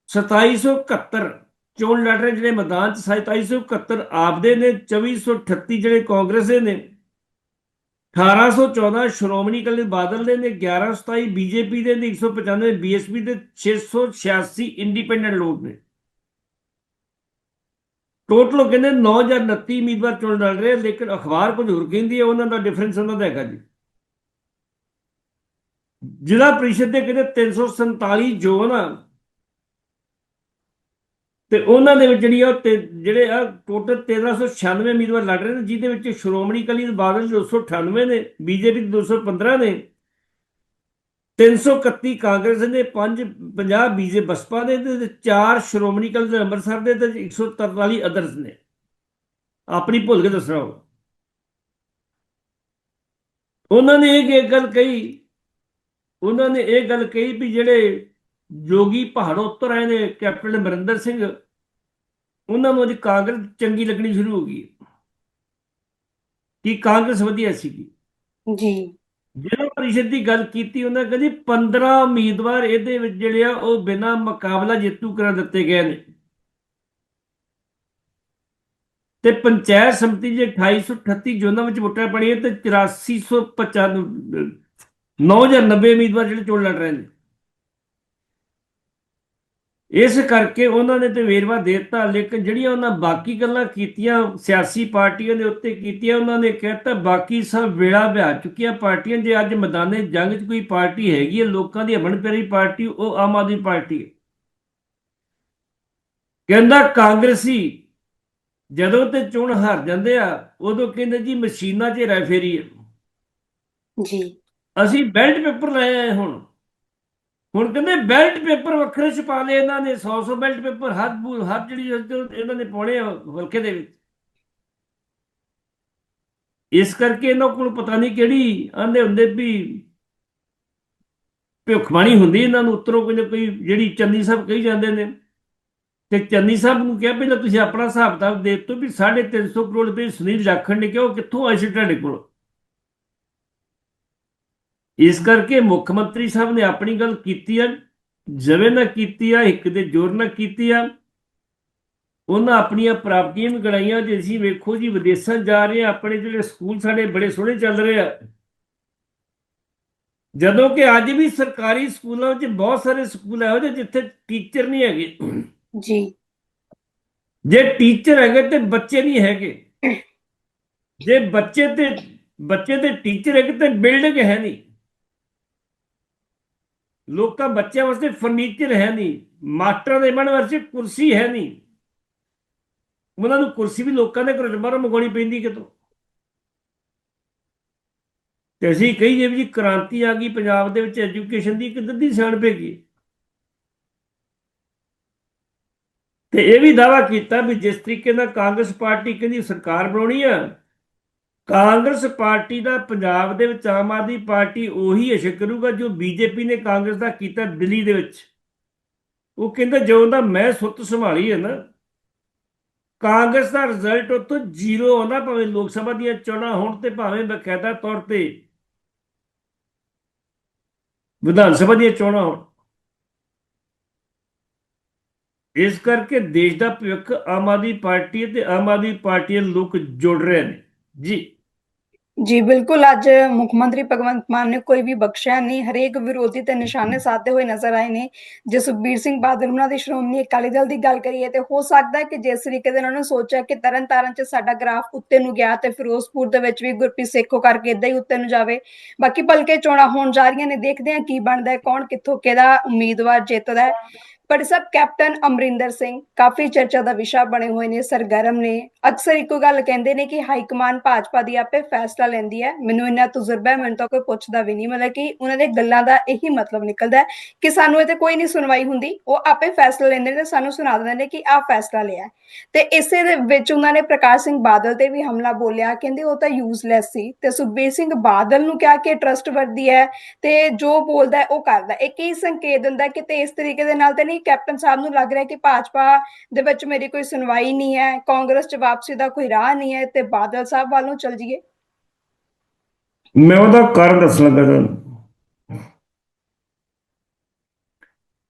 2771 ਚੋਣ ਲੜ ਰਹੇ ਜਿਹੜੇ ਮੈਦਾਨ ਚ 2771 ਆਪਦੇ ਨੇ 2438 ਜਿਹੜੇ ਕਾਂਗਰਸ ਦੇ ਨੇ 1814 ਸ਼੍ਰੋਮਣੀ ਅਕਾਲੀ ਬਾਦਲ ਦੇ ਨੇ 1127 ਬੀਜੇਪੀ ਦੇ ਨੇ 195 ਬੀਐਸਪੀ ਦੇ 686 ਇੰਡੀਪੈਂਡੈਂਟ ਲੋਕ ਨੇ ਟੋਟਲ ਕਹਿੰਦੇ 9029 ਉਮੀਦਵਾਰ ਚੁਣ ਲੜ ਰਹੇ, ਲੇਕਿਨ ਅਖਬਾਰ ਕੁਝ ਹੋਰ ਕਹਿੰਦੀ ਹੈ, ਉਹਨਾਂ ਦਾ ਡਿਫਰੈਂਸ ਉਹਨਾਂ ਦਾ ਹੈਗਾ ਜੀ। ਜ਼ਿਲ੍ਹਾ ਪ੍ਰੀਸ਼ਦ ਦੇ ਕਹਿੰਦੇ 347 ਜ਼ੋਨ ਆ। ਤੇ ਉਹਨਾਂ ਦੇ ਵਿੱਚ ਜਿਹੜੀ ਆ ਉਹ ਤੇ ਜਿਹੜੇ ਆ ਟੋਟਲ 1396 ਉਮੀਦਵਾਰ ਲੜ ਰਹੇ ਨੇ, ਜਿਹਦੇ ਵਿੱਚ ਸ਼੍ਰੋਮਣੀ ਅਕਾਲੀ ਦਲ ਬਾਦਲ ਦੇ 298 ਨੇ, ਬੀਜੇਪੀ ਦੇ 215 ਨੇ 331 ਕਾਂਗਰਸ ਨੇ 5 50 ਬੀਜੇ ਬਸਪਾ ਦੇ ਤੇ 4 ਸ਼੍ਰੋਮਣੀ ਅਕਾਲੀ ਦਲ ਅੰਮ੍ਰਿਤਸਰ ਦੇ ਤੇ 143 ਅਦਰਸ ਨੇ। ਆਪਣੀ ਭੁੱਲ ਕੇ ਦੱਸਣਾ ਹੋ ਉਹਨਾਂ ਨੇ ਇਹ ਗੱਲ ਕਹੀ, ਉਹਨਾਂ ਨੇ ਇਹ ਗੱਲ ਕਹੀ ਵੀ ਜਿਹੜੇ ਜੋਗੀ ਪਹਾੜੋਂ ਉੱਤਰ ਆਏ ਨੇ ਕੈਪਟਨ ਅਮਰਿੰਦਰ ਸਿੰਘ, ਉਹਨਾਂ ਨੂੰ ਅੱਜ ਕਾਂਗਰਸ ਚੰਗੀ ਲੱਗਣੀ ਸ਼ੁਰੂ ਹੋ ਗਈ। ਕਿ ਕਾਂਗਰਸ ਵਧੀਆ ਸੀਗੀ? ਜੀ। ਪਰਿਸ਼ਦ ਦੀ ਗੱਲ ਕੀਤੀ, ਉਹਨਾਂ ਕਹਿੰਦੀ 15 ਉਮੀਦਵਾਰ ਇਹਦੇ ਵਿੱਚ ਜਿਹੜੇ ਆ, ਉਹ ਬਿਨਾਂ ਮੁਕਾਬਲਾ ਜੇਤੂ ਕਰਾ ਦਿੱਤੇ ਗਏ ਨੇ। ਤੇ ਪੰਚਾਇਤ ਸਮਿਤੀ ਜੇ 2838 ਜੋਨਾਂ ਵਿੱਚ ਵੋਟਾਂ ਪੜੀਆਂ ਤੇ 8495 9090 ਉਮੀਦਵਾਰ ਜਿਹੜੇ ਚੋਣ ਲੜ ਰਹੇ ਨੇ। ਇਸ ਕਰਕੇ ਉਹਨਾਂ ਨੇ ਤੇ ਵੇਰਵਾ ਦੇ ਦਿੱਤਾ ਲੇਕਿਨ ਜਿਹੜੀਆਂ ਉਹਨਾਂ ਬਾਕੀ ਗੱਲਾਂ ਕੀਤੀਆਂ ਸਿਆਸੀ ਪਾਰਟੀਆਂ ਦੇ ਉੱਤੇ ਕੀਤੀਆਂ ਉਹਨਾਂ ਨੇ ਕਹਿਤਾ ਬਾਕੀ ਸਭ ਵੇਲਾ ਵਿਆਹ ਚੁੱਕੀਆਂ ਪਾਰਟੀਆਂ ਜੇ ਅੱਜ ਮੈਦਾਨੇ ਜੰਗ 'ਚ ਕੋਈ ਪਾਰਟੀ ਹੈਗੀ ਹੈ ਲੋਕਾਂ ਦੀ ਹਮਣ ਪਿਆਰੀ ਪਾਰਟੀ ਉਹ ਆਮ ਆਦਮੀ ਪਾਰਟੀ ਹੈ। ਕਹਿੰਦਾ ਕਾਂਗਰਸੀ ਜਦੋਂ ਤੇ ਚੋਣ ਹਾਰ ਜਾਂਦੇ ਆ ਉਦੋਂ ਕਹਿੰਦੇ ਜੀ ਮਸ਼ੀਨਾਂ 'ਚ ਰੈਫੇਰੀ ਹੈ। ਜੀ। ਅਸੀਂ ਬੈਲਟ ਪੇਪਰ ਲੈ ਆਏ ਹੁਣ। ਹੁਣ ਕਹਿੰਦੇ ਬੈਲਟ ਪੇਪਰ ਵੱਖਰੇ ਛਪਾ ਲਏ ਇਹਨਾਂ ਨੇ 100 100 ਬੈਲਟ ਪੇਪਰ ਹਰ ਬੂ ਹੱਥ ਜਿਹੜੀ ਇਹਨਾਂ ਨੇ ਪਾਉਣੇ ਆ ਹਲਕੇ ਦੇ ਵਿੱਚ। ਇਸ ਕਰਕੇ ਇਹਨਾਂ ਕੋਲ ਪਤਾ ਨਹੀਂ ਕਿਹੜੀ ਆਂਦੇ ਹੁੰਦੇ ਵੀ ਭੁੱਖਬਾਣੀ ਹੁੰਦੀ ਇਹਨਾਂ ਨੂੰ, ਉੱਤਰੋਂ ਕੋਈ ਕੋਈ ਜਿਹੜੀ ਚੰਨੀ ਸਾਹਿਬ ਕਹੀ ਜਾਂਦੇ ਨੇ। ਤੇ ਚੰਨੀ ਸਾਹਿਬ ਨੂੰ ਕਿਹਾ ਪਹਿਲਾਂ ਤੁਸੀਂ ਆਪਣਾ ਹਿਸਾਬ ਕਿਤਾਬ ਦੇ ਤੋ ਵੀ 350 ਕਰੋੜ ਰੁਪਏ ਸੁਨੀਲ ਜਾਖੜ ਨੇ ਕਿਹਾ, ਉਹ ਕਿੱਥੋਂ ਆਏ ਸੀ ਤੁਹਾਡੇ ਕੋਲ? ਇਸ ਕਰਕੇ ਮੁੱਖ ਮੰਤਰੀ ਸਾਹਿਬ ਨੇ ਆਪਣੀ ਗੱਲ ਕੀਤੀ ਆ ਜਵੇ ਨਾ ਕੀਤੀ ਆ ਇੱਕ ਦੇ ਜ਼ੋਰ ਨਾਲ ਕੀਤੀ ਆ। ਉਹਨਾਂ ਆਪਣੀਆਂ ਪ੍ਰਾਪਤੀਆਂ ਵੀ ਗਣਾਈਆਂ ਜੇ ਅਸੀਂ ਵੇਖੋ ਜੀ ਵਿਦੇਸ਼ਾਂ ਜਾ ਰਹੇ ਆ ਆਪਣੇ ਜਿਹੜੇ ਸਕੂਲ ਸਾਡੇ ਬੜੇ ਸੋਹਣੇ ਚੱਲ ਰਹੇ ਆ। ਜਦੋਂ ਕਿ ਅੱਜ ਵੀ ਸਰਕਾਰੀ ਸਕੂਲਾਂ ਵਿੱਚ ਬਹੁਤ ਸਾਰੇ ਸਕੂਲ ਇਹੋ ਜਿਹੇ ਜਿੱਥੇ ਟੀਚਰ ਨਹੀਂ ਹੈਗੇ। ਜੀ। ਜੇ ਟੀਚਰ ਹੈਗੇ ਤੇ ਬੱਚੇ ਨਹੀਂ ਹੈਗੇ। ਜੇ ਬੱਚੇ ਤੇ ਬੱਚੇ ਤੇ ਟੀਚਰ ਹੈਗੇ ਤੇ ਬਿਲਡਿੰਗ ਹੈ ਨਹੀਂ। ਲੋਕਾਂ ਬੱਚਿਆਂ ਵਾਸਤੇ ਫਰਨੀਚਰ ਹੈ ਨਹੀਂ, ਮਾਸਟਰਾਂ ਦੇ ਮਨ ਵਾਸਤੇ ਕੁਰਸੀ ਹੈ ਨਹੀਂ। ਉਹਨਾਂ ਨੂੰ ਕੁਰਸੀ ਵੀ ਲੋਕਾਂ ਦੇ ਘਰੋਂ ਬਾਹਰੋਂ ਮੰਗਵਾਉਣੀ ਪੈਂਦੀ ਕਿਤੋਂ? ਤੇ ਅਸੀਂ ਕਹੀਏ ਵੀ ਜੀ ਕ੍ਰਾਂਤੀ ਆ ਗਈ, ਪੰਜਾਬ ਦੇ ਵਿੱਚ ਐਜੂਕੇਸ਼ਨ ਦੀ ਕਿੱਦਾਂ ਦੀ ਸਿਆਣ ਪੈਗੀ ਤੇ ਇਹ ਵੀ ਦਾਵਾ ਕੀਤਾ ਵੀ ਜਿਸ ਤਰੀਕੇ ਨਾਲ ਕਾਂਗਰਸ ਪਾਰਟੀ ਕਹਿੰਦੀ ਸਰਕਾਰ ਬਣਾਉਣੀ ਆ ਕਾਂਗਰਸ ਪਾਰਟੀ ਦਾ ਪੰਜਾਬ ਦੇ ਵਿੱਚ ਆਮ ਆਦਮੀ ਪਾਰਟੀ ਉਹੀ ਅਸ਼ਕ ਕਰੂਗਾ ਜੋ ਬੀਜੇਪੀ ਨੇ ਕਾਂਗਰਸ ਦਾ ਕੀਤਾ ਦਿੱਲੀ ਦੇ ਵਿੱਚ। ਉਹ ਕਹਿੰਦਾ ਜਦੋਂ ਦਾ ਮੈਂ ਸੁੱਤ ਸੰਭਾਲੀ ਹੈ ਨਾ, ਕਾਂਗਰਸ ਦਾ ਰਿਜ਼ਲਟ ਉਤੋਂ ਜ਼ੀਰੋ ਆਉਂਦਾ ਭਾਵੇਂ ਲੋਕ ਸਭਾ ਦੀਆਂ ਚੋਣਾਂ ਹੋਣ ਤੇ ਭਾਵੇਂ ਬਕਾਇਦਾ ਤੌਰ ਤੇ ਵਿਧਾਨ ਸਭਾ ਦੀਆਂ ਚੋਣਾਂ ਹੋਣ। ਇਸ ਕਰਕੇ ਦੇਸ਼ ਦਾ ਭਵਿੱਖ ਆਮ ਆਦਮੀ ਪਾਰਟੀ ਤੇ ਆਮ ਆਦਮੀ ਪਾਰਟੀ ਦੇ ਲੋਕ ਜੁੜ ਰਹੇ ਨੇ। ਜੀ। ਜੀ, ਬਿਲਕੁਲ ਅੱਜ ਮੁੱਖ ਮੰਤਰੀ ਭਗਵੰਤ ਮਾਨ ਨੇ ਕੋਈ ਵੀ ਬਖਸ਼ਿਆ ਨਹੀਂ, ਹਰੇਕ ਵਿਰੋਧੀ ਤੇ ਨਿਸ਼ਾਨੇ ਸਾਧਦੇ ਹੋਏ ਨਜ਼ਰ ਆਏ ਨੇ। ਜੇ ਸੁਖਬੀਰ ਸਿੰਘ ਬਾਦਲ, ਉਹਨਾਂ ਦੀ ਸ਼੍ਰੋਮਣੀ ਅਕਾਲੀ ਦਲ ਦੀ ਗੱਲ ਕਰੀਏ ਤੇ ਹੋ ਸਕਦਾ ਹੈ ਕਿ ਜਿਸ ਤਰੀਕੇ ਦੇ ਨਾਲ ਉਹਨੇ ਸੋਚਿਆ ਕਿ ਤਰਨ ਤਾਰਨ ਚ ਸਾਡਾ ਗ੍ਰਾਫ ਉੱਤੇ ਨੂੰ ਗਿਆ ਤੇ ਫਿਰੋਜ਼ਪੁਰ ਦੇ ਵਿੱਚ ਵੀ ਗੁਰਪ੍ਰੀਤ ਸੇਖੋ ਕਰਕੇ ਇਦਾਂ ਹੀ ਉੱਤੇ ਨੂੰ ਜਾਵੇ। ਬਾਕੀ ਭਲਕੇ ਚੋਣਾਂ ਹੋਣ ਜਾ ਰਹੀਆਂ ਨੇ, ਦੇਖਦੇ ਹਾਂ ਕੀ ਬਣਦਾ ਹੈ, ਕੌਣ ਕਿੱਥੋਂ ਕਿਹਦਾ ਉਮੀਦਵਾਰ ਜਿੱਤਦਾ ਹੈ। ਪਰ ਸਭ ਕੈਪਟਨ ਅਮਰਿੰਦਰ ਸਿੰਘ ਕਾਫੀ ਚਰਚਾ ਦਾ ਵਿਸ਼ਾ ਬਣੇ ਹੋਏ ਨੇ, ਸਰਗਰਮ ਨੇ। ਅਕਸਰ ਇੱਕੋ ਗੱਲ ਕਹਿੰਦੇ ਨੇ ਕਿ ਹਾਈ ਕਮਾਨ ਭਾਜਪਾ ਦੀ ਆਪੇ ਫੈਸਲਾ ਲੈਂਦੀ ਹੈ। ਮੈਨੂੰ ਇੰਨਾ ਤਜਰਬਾ ਹੈ, ਮੈਨੂੰ ਤਾਂ ਕੋਈ ਪੁੱਛਦਾ ਵੀ ਨਹੀਂ। ਮਤਲਬ ਕਿ ਉਹਨਾਂ ਦੇ ਗੱਲਾਂ ਦਾ ਇਹੀ ਮਤਲਬ ਨਿਕਲਦਾ ਹੈ ਕਿ ਸਾਨੂੰ ਇਹ ਤੇ ਕੋਈ ਨਹੀਂ ਸੁਣਵਾਈ ਹੁੰਦੀ। ਉਹ ਆਪੇ ਫੈਸਲਾ ਲੈਂਦੇ ਨੇ ਤੇ ਸਾਨੂੰ ਸੁਣਾ ਦਿੰਦੇ ਨੇ ਕਿ ਆਹ ਫੈਸਲਾ ਲਿਆ ਤੇ ਇਸੇ ਦੇ ਵਿੱਚ ਉਹਨਾਂ ਨੇ ਪ੍ਰਕਾਸ਼ ਸਿੰਘ ਬਾਦਲ ਤੇ ਵੀ ਹਮਲਾ ਬੋਲਿਆ। ਕਹਿੰਦੇ ਉਹ ਤਾਂ ਯੂਜ਼ਲੈਸ ਸੀ। ਤੇ ਸੁਖਬੀਰ ਸਿੰਘ ਬਾਦਲ ਨੂੰ ਕਿਹਾ ਕਿ ਟਰਸਟਵਰਦੀ ਹੈ ਤੇ ਜੋ ਬੋਲਦਾ ਉਹ ਕਰਦਾ ਇਹ ਕੀ ਸੰਕੇਤ ਦਿੰਦਾ ਹੈ ਕਿ ਤੇ ਇਸ ਤਰੀਕੇ ਦੇ ਨਾਲ ਤੇ ਨਹੀਂ ਕੈਪਟਨ ਸਾਹਿਬ ਨੂੰ ਲੱਗ ਰਿਹਾ ਕਿ ਭਾਜਪਾ ਦੇ ਵਿੱਚ ਮੇਰੀ ਕੋਈ ਸੁਣਵਾਈ ਨਹੀਂ ਹੈ ਕਾਂਗਰਸ 'ਚ ਵਾਪਸੀ ਦਾ ਕੋਈ ਰਾਹ ਨਹੀਂ ਹੈ ਤੇ ਬਾਦਲ ਸਾਹਿਬ ਵੱਲੋਂ ਚੱਲ ਜੀਏ ਮੈਂ ਉਹਦਾ ਕਾਰਨ ਦੱਸਣ ਲੱਗਾ ਤੁਹਾਨੂੰ।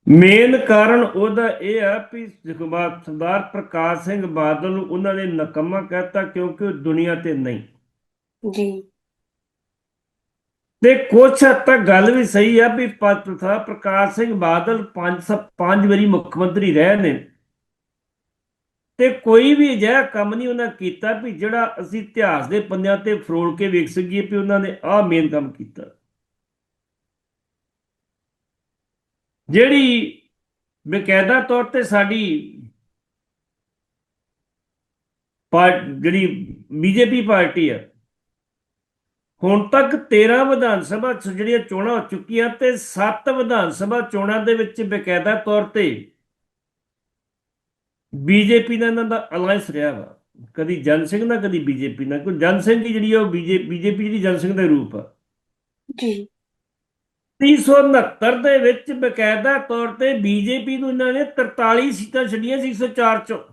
ਮੇਨ ਕਾਰਨ ਉਹਦਾ ਇਹ ਆ ਵੀ ਜਗਬਾਦ ਸਰਦਾਰ ਪ੍ਰਕਾਸ਼ ਸਿੰਘ ਬਾਦਲ ਨੂੰ ਉਹਨਾਂ ਨੇ ਨਕਮਾ ਕਹਿਤਾ ਕਿਉਂਕਿ ਉਹ ਦੁਨੀਆ ਤੇ ਨਹੀਂ। ਜੀ। ਤੇ ਕੁਛ ਹੱਦ ਤੱਕ ਗੱਲ ਵੀ ਸਹੀ ਆ ਵੀ ਪਤਾ ਪ੍ਰਕਾਸ਼ ਸਿੰਘ ਬਾਦਲ ਪੰਜ ਸ- ਪੰਜ ਵਾਰੀ ਮੁੱਖ ਮੰਤਰੀ ਰਹੇ ਨੇ। ਤੇ ਕੋਈ ਵੀ ਅਜਿਹਾ ਕੰਮ ਨਹੀਂ ਉਹਨਾਂ ਕੀਤਾ ਵੀ ਜਿਹੜਾ ਅਸੀਂ ਇਤਿਹਾਸ ਦੇ ਪੰਨਿਆਂ ਤੇ ਫਰੋਲ ਕੇ ਵੇਖ ਸਕੀਏ ਵੀ ਉਹਨਾਂ ਨੇ ਆਹ ਮੇਨ ਕੰਮ ਕੀਤਾ। ਜਿਹੜੀ ਬਕਾਇਦਾ ਤੌਰ ਤੇ ਸਾਡੀ ਜਿਹੜੀ ਬੀਜੇਪੀ ਪਾਰਟੀ ਆ ਹੁਣ ਤੱਕ 13 ਵਿਧਾਨ ਸਭਾ ਜਿਹੜੀਆਂ ਚੋਣਾਂ ਹੋ ਚੁੱਕੀਆਂ ਤੇ 7 ਵਿਧਾਨ ਸਭਾ ਚੋਣਾਂ ਦੇ ਵਿੱਚ ਬਕਾਇਦਾ ਤੌਰ ਤੇ ਬੀਜੇਪੀ ਨਾਲ ਇਹਨਾਂ ਦਾ ਅਲਾਈਅੰਸ ਰਿਹਾ ਵਾ। ਕਦੀ ਜਨ ਸਿੰਘ ਨਾਲ ਕਦੀ ਬੀਜੇਪੀ ਨਾਲ। ਕੋਈ ਜਨ ਸਿੰਘ ਦੀ ਜਿਹੜੀ ਉਹ ਬੀਜੇਪੀ ਜਿਹੜੀ ਜਨ ਸਿੰਘ ਦਾ ਰੂਪ ਆ। ਜੀ। 369 ਦੇ ਵਿੱਚ ਬਕਾਇਦਾ ਤੌਰ ਤੇ ਬੀਜੇਪੀ ਨੂੰ ਇਹਨਾਂ ਨੇ 43 ਸੀਟਾਂ ਛੱਡੀਆਂ ਸੀ 104 ਚੋਂ।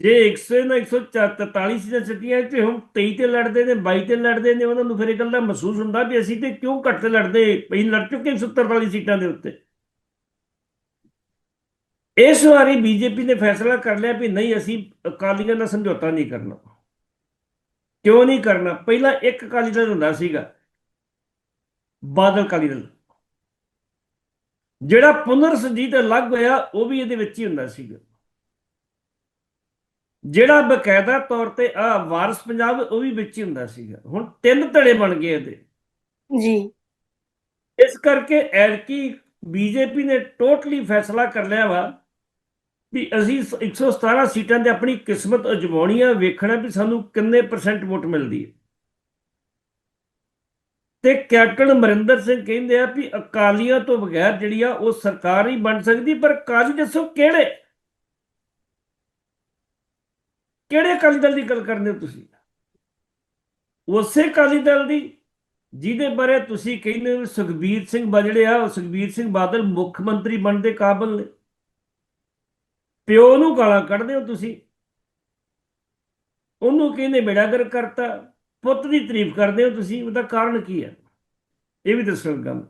ਜੇ 100 ਨਾਲ 143 ਸੀਟਾਂ ਛੱਡੀਆਂ ਤੇ ਹੁਣ 23 ਤੇ ਲੜਦੇ ਨੇ 22 ਤੇ ਲੜਦੇ ਨੇ, ਉਹਨਾਂ ਨੂੰ ਫਿਰ ਇਹ ਗੱਲ ਦਾ ਮਹਿਸੂਸ ਹੁੰਦਾ ਵੀ ਅਸੀਂ ਤੇ ਕਿਉਂ ਘੱਟ ਲੜਦੇ? ਪਈ ਲੜ ਚੁੱਕੇ 143 ਸੀਟਾਂ ਦੇ ਉੱਤੇ। ਇਸ ਵਾਰੀ ਬੀਜੇਪੀ ਨੇ ਫੈਸਲਾ ਕਰ ਲਿਆ ਵੀ ਨਹੀਂ, ਅਸੀਂ ਅਕਾਲੀਆਂ ਨਾਲ ਸਮਝੌਤਾ ਨਹੀਂ ਕਰਨਾ। ਕਿਉਂ ਨਹੀਂ ਕਰਨਾ? ਪਹਿਲਾਂ ਇੱਕ ਅਕਾਲੀ ਦਲ ਹੁੰਦਾ ਸੀਗਾ, ਬਾਦਲ ਅਕਾਲੀ ਦਲ। ਜਿਹੜਾ ਪੁਨਰ ਸੰਜੀਤ ਅਲੱਗ ਹੋਇਆ, ਉਹ ਵੀ ਇਹਦੇ ਵਿੱਚ ਹੀ ਹੁੰਦਾ ਸੀਗਾ। ਜਿਹੜਾ ਬਕਾਇਦਾ ਤੌਰ ਤੇ ਆ ਵਾਰਸ ਪੰਜਾਬ ਉਹ ਵੀ ਵਿੱਚ ਹੀ ਹੁੰਦਾ ਸੀਗਾ। ਹੁਣ ਤਿੰਨ ਧੜੇ ਬਣ ਗਏ ਇਹਦੇ। ਜੀ। ਇਸ ਕਰਕੇ ਐਰਕੀ ਬੀਜੇਪੀ ਨੇ ਟੋਟਲੀ ਫੈਸਲਾ ਕਰ ਲਿਆ ਵਾ ਵੀ ਅਸੀਂ 117 ਸੀਟਾਂ ਤੇ ਆਪਣੀ ਕਿਸਮਤ ਅਜਮਾਉਣੀ ਆ ਵੇਖਣਾ ਵੀ ਸਾਨੂੰ ਕਿੰਨੇ ਪਰਸੈਂਟ ਵੋਟ ਮਿਲਦੀ ਹੈ। ਤੇ ਕੈਪਟਨ ਅਮਰਿੰਦਰ ਸਿੰਘ ਕਹਿੰਦੇ ਆ ਵੀ ਅਕਾਲੀਆਂ ਤੋਂ ਬਗੈਰ ਜਿਹੜੀ ਆ ਉਹ ਸਰਕਾਰ ਹੀ ਬਣ ਸਕਦੀ ਪਰ ਕਾਜੀ ਦੱਸੋ ਕਿਹੜੇ? ਕਿਹੜੇ ਅਕਾਲੀ ਦਲ ਦੀ ਗੱਲ ਕਰਦੇ ਹੋ ਤੁਸੀਂ? ਉਸੇ ਅਕਾਲੀ ਦਲ ਦੀ, ਜਿਹਦੇ ਬਾਰੇ ਤੁਸੀਂ ਕਹਿੰਦੇ ਹੋ ਸੁਖਬੀਰ ਸਿੰਘ ਬਜੜੇ ਆ ਸੁਖਬੀਰ ਸਿੰਘ ਬਾਦਲ ਮੁੱਖ ਮੰਤਰੀ ਬਣਨ ਦੇ ਕਾਬਿਲ ਨੇ। ਪਿਓ ਨੂੰ ਗਾਲਾਂ ਕੱਢਦੇ ਹੋ ਤੁਸੀਂ। ਉਹਨੂੰ ਕਹਿੰਦੇ ਬੇੜਾਗਰ ਕਰਤਾ। ਪੁੱਤ ਦੀ ਤਾਰੀਫ ਕਰਦੇ ਹੋ ਤੁਸੀਂ, ਉਹਦਾ ਕਾਰਨ ਕੀ ਹੈ ਇਹ ਵੀ ਦੱਸੋ ਗੱਲ।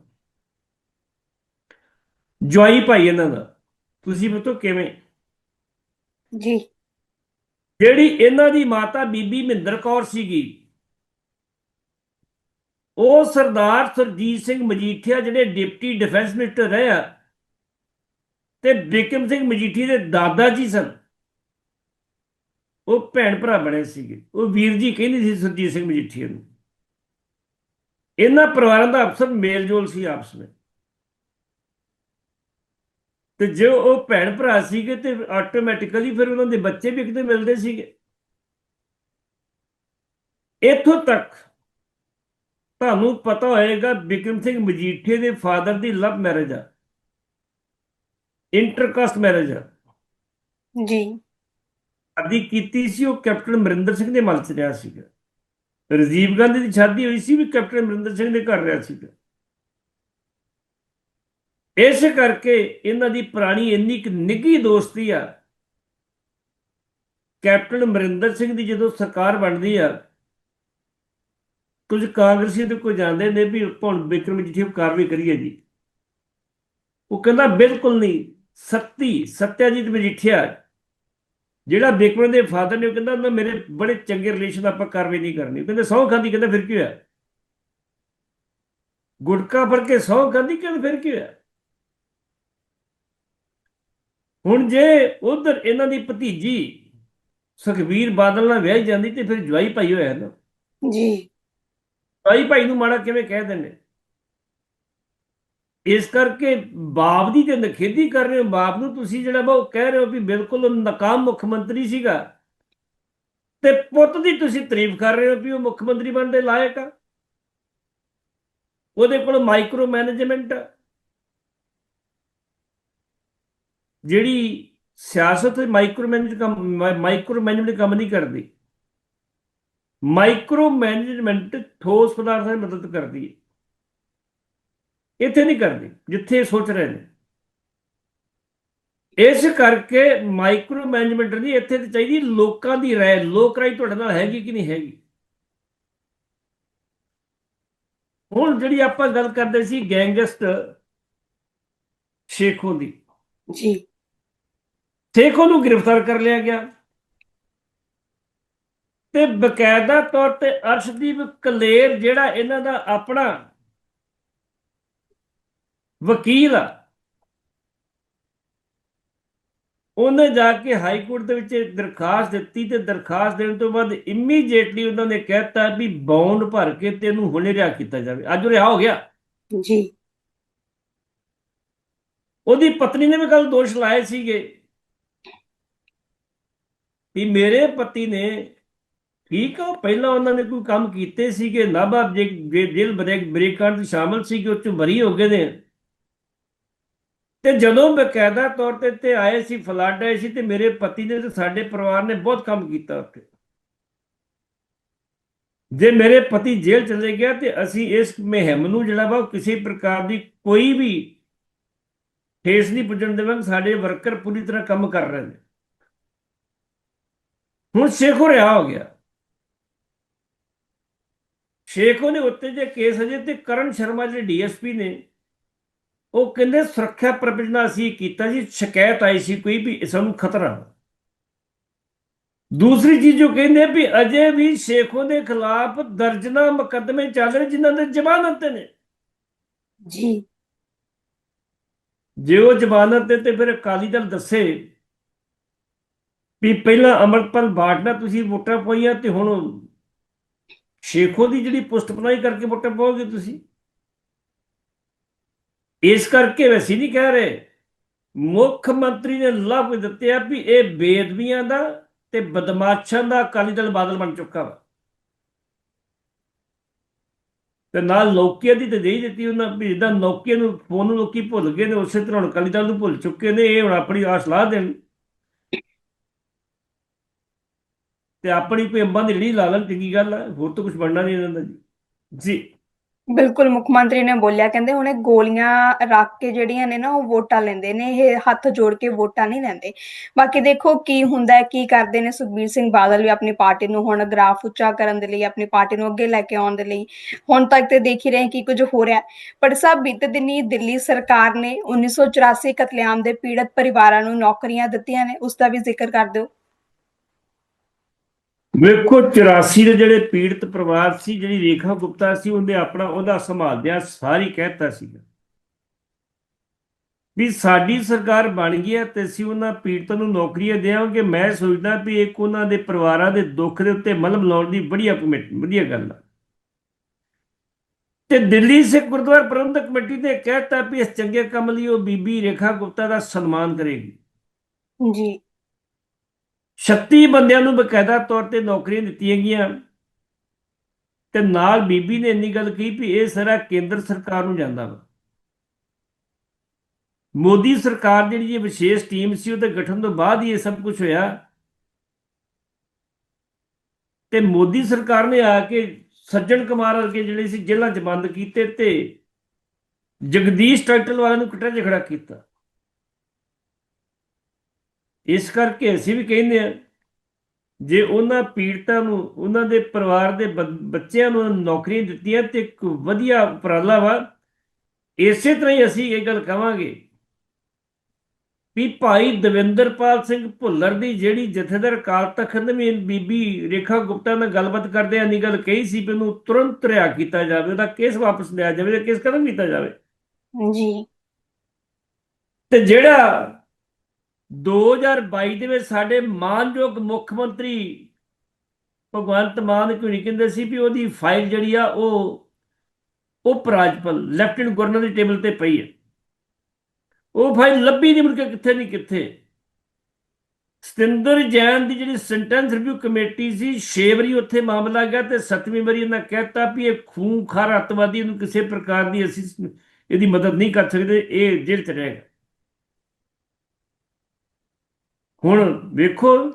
ਜਵਾਈ ਭਾਈ ਇਹਨਾਂ ਦਾ। ਤੁਸੀਂ ਬਤੋ ਕਿਵੇਂ? ਜੀ। ਜਿਹੜੀ ਇਹਨਾਂ ਦੀ ਮਾਤਾ ਬੀਬੀ ਮਹਿੰਦਰ ਕੌਰ ਸੀਗੀ, ਉਹ ਸਰਦਾਰ ਸਰਜੀਤ ਸਿੰਘ ਮਜੀਠੀਆ ਜਿਹੜੇ ਡਿਪਟੀ ਡਿਫੈਂਸ ਮਿਨਿਸਟਰ ਰਹੇ ਆ, ਤੇ ਬਿਕਮ ਸਿੰਘ ਮਜੀਠੀ ਦੇ ਦਾਦਾ ਜੀ ਸਨ। ਉਹ ਭੈਣ ਭਰਾ ਬਣੇ ਸੀਗੇ। ਉਹ ਵੀਰ ਜੀ ਕਹਿੰਦੇ ਸੀ ਸਰਜੀਤ ਸਿੰਘ ਮਜੀਠੀਆ ਨੂੰ। ਇਹਨਾਂ ਪਰਿਵਾਰਾਂ ਦਾ ਅਕਸਰ ਮੇਲਜੋਲ ਸੀ ਆਪਸ ਵਿੱਚ। ਤੇ ਜੋ ਉਹ ਭੈਣ ਭਰਾ ਸੀਗੇ ਤੇ ਆਟੋਮੈਟਿਕਲੀ ਫਿਰ ਉਹਨਾਂ ਦੇ ਬੱਚੇ ਵੀ ਕਿਤੇ ਮਿਲਦੇ ਸੀਗੇ। ਇੱਥੋਂ ਤੱਕ ਤੁਹਾਨੂੰ ਪਤਾ ਹੋਏਗਾ ਬਿਕਰਮ ਸਿੰਘ ਮਜੀਠੇ ਦੇ ਫਾਦਰ ਦੀ ਲਵ ਮੈਰਿਜ ਆ। ਇੰਟਰਕਾਸਟ ਮੈਰਿਜ ਆ। ਜੀ। ਸ਼ਾਦੀ ਕੀਤੀ ਸੀ ਉਹ ਕੈਪਟਨ ਅਮਰਿੰਦਰ ਸਿੰਘ ਦੇ ਮਲ ਚ ਰਿਹਾ ਸੀਗਾ। ਰਾਜੀਵ ਗਾਂਧੀ ਦੀ ਸ਼ਾਦੀ ਹੋਈ ਸੀ ਵੀ ਕੈਪਟਨ ਅਮਰਿੰਦਰ ਸਿੰਘ ਦੇ ਘਰ ਰਿਹਾ ਸੀਗਾ। ਇਸ ਕਰਕੇ ਇਹਨਾਂ ਦੀ ਪੁਰਾਣੀ ਇੰਨੀ ਕੁ ਨਿੱਘੀ ਦੋਸਤੀ ਆ। ਕੈਪਟਨ ਅਮਰਿੰਦਰ ਸਿੰਘ ਦੀ ਜਦੋਂ ਸਰਕਾਰ ਬਣਦੀ ਆ, ਕੁਝ ਕਾਂਗਰਸੀ ਤੇ ਕੋਈ ਜਾਂਦੇ ਨੇ ਵੀ ਹੁਣ ਬਿਕਰਮ ਜੀ ਠੀਕ ਕਾਰਵਾਈ ਕਰੀਏ ਜੀ। ਉਹ ਕਹਿੰਦਾ ਬਿਲਕੁਲ ਨਹੀਂ, ਸੱਤੀ, ਸਤਿਆਜੀਤ ਮਜੀਠੀਆ, ਜਿਹੜਾ ਬਿਕਰਮ ਦੇ ਫਾਦਰ ਨੇ ਉਹ ਕਹਿੰਦਾ ਮੈਂ ਮੇਰੇ ਬੜੇ ਚੰਗੇ ਰਿਲੇਸ਼ਨ ਆਪਾਂ ਕਾਰਵਾਈ ਨਹੀਂ ਕਰਨੀ। ਉਹ ਕਹਿੰਦੇ ਸਹੁੰ ਖਾਂਦੀ, ਕਹਿੰਦਾ ਫਿਰ ਕੀ ਹੋਇਆ? ਗੁਟਕਾ ਫੜ ਕੇ ਸਹੁੰ ਖਾਂਦੀ, ਕਹਿੰਦਾ ਫਿਰ ਕੀ ਹੋਇਆ? ਹੁਣ ਜੇ ਉਧਰ ਇਹਨਾਂ ਦੀ ਭਤੀਜੀ ਸੁਖਬੀਰ ਬਾਦਲ ਨਾਲ ਵਿਆਹੀ ਜਾਂਦੀ ਤੇ ਫਿਰ ਜਵਾਈ ਭਾਈ ਹੋਇਆ ਨਾ। ਜੀ। ਭਾਈ ਭਾਈ ਨੂੰ ਮਾੜਾ ਕਿਵੇਂ ਕਹਿ ਦਿੰਦੇ? ਇਸ ਕਰਕੇ ਬਾਪ ਦੀ ਤੇ ਨਖੇਦੀ ਕਰ ਰਹੇ ਹੋ। ਬਾਪ ਨੂੰ ਤੁਸੀਂ ਜਿਹੜਾ ਉਹ ਕਹਿ ਰਹੇ ਹੋ ਵੀ ਬਿਲਕੁਲ ਨਾਕਾਮ ਮੁੱਖ ਮੰਤਰੀ ਸੀਗਾ। ਤੇ ਪੁੱਤ ਦੀ ਤੁਸੀਂ ਤਾਰੀਫ ਕਰ ਰਹੇ ਹੋ ਵੀ ਉਹ ਮੁੱਖ ਮੰਤਰੀ ਬਣਨ ਦੇ ਲਾਇਕ ਆ। ਉਹਦੇ ਕੋਲ ਮਾਈਕਰੋ ਮੈਨੇਜਮੈਂਟ ਆ। ਜਿਹੜੀ ਸਿਆਸਤ ਮਾਈਕਰੋ ਮੈਨੇਜ ਕੰਮ ਮਾਈਕਰੋ ਮੈਨੇਜਮੈਂਟ ਕੰਮ ਨਹੀਂ ਕਰਦੀ ਮਾਈਕਰੋ ਮੈਨੇਜਮੈਂਟ ਠੋਸ ਪਦਾਰਥਾਂ ਦੀ ਮਦਦ ਕਰਦੀ ਹੈ। ਇੱਥੇ ਨਹੀਂ ਕਰਦੀ, ਜਿੱਥੇ ਸੋਚ ਰਹੇ ਨੇ। ਇਸ ਕਰਕੇ ਮਾਈਕਰੋ ਮੈਨੇਜਮੈਂਟ ਨਹੀਂ, ਇੱਥੇ ਤੇ ਚਾਹੀਦੀ ਲੋਕਾਂ ਦੀ ਰਾਏ, ਲੋਕ ਰਾਏ ਤੁਹਾਡੇ ਨਾਲ ਹੈਗੀ ਕਿ ਨਹੀਂ ਹੈਗੀ। ਹੁਣ ਜਿਹੜੀ ਆਪਾਂ ਗੱਲ ਕਰਦੇ ਸੀ ਗੈਂਗਸਟਰ ਸ਼ੇਖੋਂ ਦੀ, ਜੀ। ਸ਼ੇਖੋਂ ਨੂੰ ਗ੍ਰਿਫਤਾਰ ਕਰ ਲਿਆ ਗਿਆ। ਤੇ ਬਕਾਇਦਾ ਤੌਰ ਤੇ ਅਰਸ਼ਦੀਪ ਕਲੇਰ ਜਿਹੜਾ ਇਹਨਾਂ ਦਾ ਆਪਣਾ ਵਕੀਲ ਆ ਉਹਨੇ ਜਾ ਕੇ ਹਾਈ ਕੋਰਟ ਦੇ ਵਿੱਚ ਦਰਖਾਸਤ ਦਿੱਤੀ ਤੇ ਦਰਖਾਸਤ ਦੇਣ ਤੋਂ ਬਾਅਦ ਇਮੀਡੀਏਟਲੀ ਉਹਨਾਂ ਨੇ ਕਹਿਤਾ ਵੀ ਬੌਂਡ ਭਰ ਕੇ ਤੈਨੂੰ ਹੁਣੇ ਰਿਹਾ ਕੀਤਾ ਜਾਵੇ। ਅੱਜ ਰਿਹਾ ਹੋ ਗਿਆ। ਜੀ। ਉਹਦੀ ਪਤਨੀ ਨੇ ਵੀ ਕੱਲ ਦੋਸ਼ ਲਾਏ ਸੀਗੇ। ਵੀ ਮੇਰੇ ਪਤੀ ਨੇ ਠੀਕ ਆ, ਪਹਿਲਾਂ ਉਹਨਾਂ ਨੇ ਕੋਈ ਕੰਮ ਕੀਤੇ ਸੀਗੇ, ਨਾਭਾ ਜੇ- ਜੇ- ਬ੍ਰੇਕ ਬ੍ਰੇਕਾਂ ਵਿੱਚ ਸ਼ਾਮਲ ਸੀਗੇ, ਉਹ ਚ ਬਰੀ ਹੋ ਗਏ ਨੇ। ਤੇ ਜਦੋਂ ਬਕਾਇਦਾ ਤੌਰ ਤੇ ਤੇ ਆਏ ਸੀ, ਫਲੱਡ ਆਏ ਸੀ, ਤੇ ਮੇਰੇ ਪਤੀ ਨੇ ਤੇ ਸਾਡੇ ਪਰਿਵਾਰ ਨੇ ਬਹੁਤ ਕੰਮ ਕੀਤਾ ਉੱਥੇ। ਜੇ ਮੇਰੇ ਪਤੀ ਜੇਲ੍ਹ ਚਲੇ ਗਿਆ ਤੇ ਅਸੀਂ ਇਸ ਮੁਹਿੰਮ ਨੂੰ ਜਿਹੜਾ ਵਾ ਕਿਸੇ ਪ੍ਰਕਾਰ ਦੀ ਕੋਈ ਵੀ ਠੇਸ ਨਹੀਂ ਪੁੱਜਣ ਦੇਵਾਂਗੇ, ਸਾਡੇ ਵਰਕਰ ਪੂਰੀ ਤਰ੍ਹਾਂ ਕੰਮ ਕਰ ਰਹੇ ਨੇ। ਹੁਣ ਸ਼ੇਖੋ ਰਿਹਾ ਹੋ ਗਿਆ। ਸ਼ੇਖੋ ਨੇ ਉੱਤੇ ਜੇ ਕੇਸ ਅਜੇ ਤੇ ਕਰਨ ਸ਼ਰਮਾ ਜਿਹੜੇ ਡੀਐਸਪੀ ਨੇ ਉਹ ਕਹਿੰਦੇ ਸੁਰੱਖਿਆ ਪ੍ਰਬੰਧ ਨਾਲ ਅਸੀਂ ਇਹ ਕੀਤਾ ਜੀ ਸ਼ਿਕਾਇਤ ਆਈ ਸੀ ਕੋਈ ਵੀ ਸਾਨੂੰ ਖਤਰਾ ਦੂਸਰੀ ਚੀਜ਼ ਜੋ ਕਹਿੰਦੇ ਵੀ ਅਜੇ ਵੀ ਸ਼ੇਖੋ ਦੇ ਖਿਲਾਫ ਦਰਜਨਾ ਮੁਕੱਦਮੇ ਚੱਲ ਰਹੇ ਜਿਨ੍ਹਾਂ ਦੇ ਜ਼ਮਾਨਤ ਤੇ ਨੇ। ਜੀ। ਜੇ ਉਹ ਜ਼ਮਾਨਤ ਤੇ ਤੇ ਫਿਰ ਅਕਾਲੀ ਦਲ ਦੱਸੇ ਵੀ ਪਹਿਲਾਂ ਅਮਰਪਾਲ ਬਾਟ ਨਾਲ ਤੁਸੀਂ ਵੋਟਾਂ ਪਾਈਆਂ ਤੇ ਹੁਣ ਸ਼ੇਖੋ ਦੀ ਜਿਹੜੀ ਪੁਸਤ ਪਨਾਈ ਕਰਕੇ ਵੋਟਾਂ ਪਾਓਗੇ ਤੁਸੀਂ? ਇਸ ਕਰਕੇ ਵੈਸੀ ਨਹੀਂ ਕਹਿ ਰਹੇ, ਮੁੱਖ ਮੰਤਰੀ ਨੇ ਲਾਭ ਦਿੱਤੇ ਆ ਵੀ ਇਹ ਬੇਦਬੀਆਂ ਦਾ ਤੇ ਬਦਮਾਸ਼ਾਂ ਦਾ ਅਕਾਲੀ ਦਲ ਬਾਦਲ ਬਣ ਚੁੱਕਾ ਵਾ। ਤੇ ਨਾਲ ਲੋਕੀਆਂ ਦੀ ਤੇ ਦੇ ਦਿੱਤੀ ਉਹਨਾਂ ਵੀ ਜਿੱਦਾਂ ਨੋਕੀਆ ਨੂੰ, ਫੋਨ ਨੂੰ ਲੋਕੀ ਭੁੱਲ ਗਏ ਨੇ, ਉਸੇ ਤਰ੍ਹਾਂ ਹੁਣ ਅਕਾਲੀ ਦਲ ਨੂੰ ਭੁੱਲ ਚੁੱਕੇ ਨੇ, ਇਹ ਹੁਣ ਆਪਣੀ ਆਸ ਲਾ ਦੇਣ। ਤੇ ਆਪਣੀ ਕੋਈ ਦੀ ਰੇਹੜੀ ਲਾ ਚੰਗੀ ਗੱਲ ਹੈ, ਹੋਰ ਤਾਂ ਕੁਝ ਬਣਨਾ ਨਹੀਂ ਇਹਨਾਂ ਜੀ। ਜੀ। ਬਿਲਕੁਲ, ਮੁੱਖ ਮੰਤਰੀ ਨੇ ਬੋਲਿਆ, ਕਹਿੰਦੇ ਹੁਣ ਇਹ ਗੋਲੀਆਂ ਰੱਖ ਕੇ ਜਿਹੜੀਆਂ ਨੇ ਨਾ, ਉਹ ਵੋਟਾਂ ਲੈਂਦੇ ਨੇ, ਇਹ ਹੱਥ ਜੋੜ ਕੇ ਵੋਟਾਂ ਨਹੀਂ ਲੈਂਦੇ। ਬਾਕੀ ਦੇਖੋ ਕੀ ਹੁੰਦਾ ਹੈ, ਕੀ ਕਰਦੇ ਨੇ ਸੁਖਬੀਰ ਸਿੰਘ ਬਾਦਲ ਵੀ ਆਪਣੀ ਪਾਰਟੀ ਨੂੰ ਹੁਣ ਗ੍ਰਾਫ ਉੱਚਾ ਕਰਨ ਦੇ ਲਈ, ਆਪਣੀ ਪਾਰਟੀ ਨੂੰ ਅੱਗੇ ਲੈ ਕੇ ਆਉਣ ਦੇ ਲਈ। ਹੁਣ ਤੱਕ ਤੇ ਦੇਖ ਹੀ ਰਹੇ ਕੀ ਕੁਝ ਹੋ ਰਿਹਾ ਹੈ। ਪਰ ਸਾਹਿਬ ਬੀਤੇ ਦਿਨੀ ਦਿੱਲੀ ਸਰਕਾਰ ਨੇ 1984 ਕਤਲੇਆਮ ਦੇ ਪੀੜਤ ਪਰਿਵਾਰਾਂ ਨੂੰ ਨੌਕਰੀਆਂ ਦਿੱਤੀਆਂ ਨੇ ਉਸ ਦਾ ਵੀ ਜ਼ਿਕਰ ਕਰ ਦਿਓ। ਵੇਖੋ 84 ਦੇ ਜਿਹੜੇ ਪੀੜਤ ਪਰਿਵਾਰ ਸੀ, ਜਿਹੜੀ ਰੇਖਾ ਗੁਪਤਾ ਸੀ, ਉਹਨੇ ਆਪਣਾ, ਉਹਦਾ ਸੰਭਾਲਦਿਆਂ ਸਾਰੀ ਕਹਿਤਾ ਸੀਗਾ। ਵੀ ਸਾਡੀ ਸਰਕਾਰ ਬਣ ਗਈ ਹੈ ਤੇ ਅਸੀਂ ਉਹਨਾਂ ਪੀੜਤਾਂ ਨੂੰ ਨੌਕਰੀਆਂ ਦੇਵਾਂਗੇ। ਮੈਂ ਸੋਚਦਾ ਵੀ ਇੱਕ ਉਹਨਾਂ ਦੇ ਪਰਿਵਾਰਾਂ ਦੇ ਦੁੱਖ ਦੇ ਉੱਤੇ ਮਲਮ ਲਾਉਣ ਦੀ ਬੜੀਆ ਕਮੇਟੀ ਵਧੀਆ ਗੱਲ ਆ। ਤੇ ਦਿੱਲੀ ਸਿੱਖ ਗੁਰਦੁਆਰਾ ਪ੍ਰਬੰਧਕ ਕਮੇਟੀ ਨੇ ਕਹਿਤਾ ਵੀ ਇਸ ਚੰਗੇ ਕੰਮ ਲਈ ਉਹ ਬੀਬੀ ਰੇਖਾ ਗੁਪਤਾ ਦਾ ਸਨਮਾਨ ਕਰੇਗੀ। ਜੀ। 36 ਬੰਦਿਆਂ ਨੂੰ ਬਕਾਇਦਾ ਤੌਰ ਤੇ ਨੌਕਰੀਆਂ ਦਿੱਤੀਆਂ ਗਈਆਂ। ਤੇ ਨਾਲ ਬੀਬੀ ਨੇ ਇੰਨੀ ਗੱਲ ਕਹੀ ਵੀ ਇਹ ਸਾਰਾ ਕੇਂਦਰ ਸਰਕਾਰ ਨੂੰ ਜਾਂਦਾ ਵਾ। ਮੋਦੀ ਸਰਕਾਰ ਜਿਹੜੀ ਇਹ ਵਿਸ਼ੇਸ਼ ਟੀਮ ਸੀ, ਉਹਦੇ ਗਠਨ ਤੋਂ ਬਾਅਦ ਹੀ ਇਹ ਸਭ ਕੁਝ ਹੋਇਆ। ਤੇ ਮੋਦੀ ਸਰਕਾਰ ਨੇ ਆ ਕੇ ਸੱਜਣ ਕੁਮਾਰ ਵਰਗੇ ਜਿਹੜੇ ਸੀ, ਜੇਲ੍ਹਾਂ 'ਚ ਬੰਦ ਕੀਤੇ ਤੇ ਜਗਦੀਸ਼ ਟਾਈਟਲ ਵਾਲਿਆਂ ਨੂੰ ਕਟੜਾ 'ਚ ਖੜਾ ਕੀਤਾ। ਇਸ ਕਰਕੇ ਅਸੀਂ ਵੀ ਕਹਿੰਦੇ ਆ ਜੇ ਉਹਨਾਂ ਪੀੜਤਾਂ ਨੂੰ ਉਹਨਾਂ ਦੇ ਪਰਿਵਾਰ ਦੇ ਬੱਚਿਆਂ ਨੂੰ ਨੌਕਰੀਆਂ ਦਿੱਤੀਆਂ ਤੇ ਇੱਕ ਵਧੀਆ ਉਪਰਾਲਾ ਵਾ ਇਸੇ ਤਰ੍ਹਾਂ ਹੀ ਅਸੀਂ ਇਹ ਗੱਲ ਕਵਾਂਗੇ ਵੀ ਭਾਈ ਦਵਿੰਦਰਪਾਲ ਸਿੰਘ ਭੁੱਲਰ ਦੀ ਜਿਹੜੀ ਜਥੇਦਾਰ ਅਕਾਲ ਤਖਤ ਵੀ ਬੀਬੀ ਰੇਖਾ ਗੁਪਤਾ ਨਾਲ ਗੱਲਬਾਤ ਕਰਦੇ ਆ ਨੀ ਗੱਲ ਕਹੀ ਸੀ ਵੀ ਉਹਨੂੰ ਤੁਰੰਤ ਰਿਹਾ ਕੀਤਾ ਜਾਵੇ ਉਹਦਾ ਕੇਸ ਵਾਪਸ ਲਿਆ ਜਾਵੇ ਤੇ ਕੇਸ ਖਤਮ ਕੀਤਾ ਜਾਵੇ। ਜੀ। ਤੇ ਜਿਹੜਾ 2022 ਦੇ ਵਿੱਚ ਸਾਡੇ ਮਾਨਯੋਗ ਮੁੱਖ ਮੰਤਰੀ ਭਗਵੰਤ ਮਾਨ ਕਿਉਂ ਕਹਿੰਦੇ ਸੀ ਵੀ ਉਹਦੀ ਫਾਈਲ ਜਿਹੜੀ ਆ ਉਹ ਉਪ ਰਾਜਪਾਲ ਲੈਫਟੀਨੈਂਟ ਗਵਰਨਰ ਦੀ ਟੇਬਲ ਤੇ ਪਈ ਹੈ। ਉਹ ਫਾਈਲ ਲੱਭੀ ਨਹੀਂ ਮੁੜ ਕਿੱਥੇ ਨਹੀਂ ਕਿੱਥੇ। ਸਤਿੰਦਰ ਜੈਨ ਦੀ ਜਿਹੜੀ ਸੈਂਟੈਂਸ ਰਿਵਿਊ ਕਮੇਟੀ ਸੀ, ਛੇ ਵਾਰੀ ਉੱਥੇ ਮਾਮਲਾ ਗਿਆ ਤੇ ਸੱਤਵੀਂ ਵਾਰੀ ਇਹਨਾਂ ਕਹਿਤਾ ਵੀ ਇਹ ਖੂਨਖਾਰ ਅੱਤਵਾਦੀ ਨੂੰ ਕਿਸੇ ਪ੍ਰਕਾਰ ਦੀ ਅਸੀਂ ਇਹਦੀ ਮਦਦ ਨਹੀਂ ਕਰ ਸਕਦੇ, ਇਹ ਜੇਲ੍ਹ ਚ ਰਹੇਗਾ ਹੁਣ ਵੇਖੋ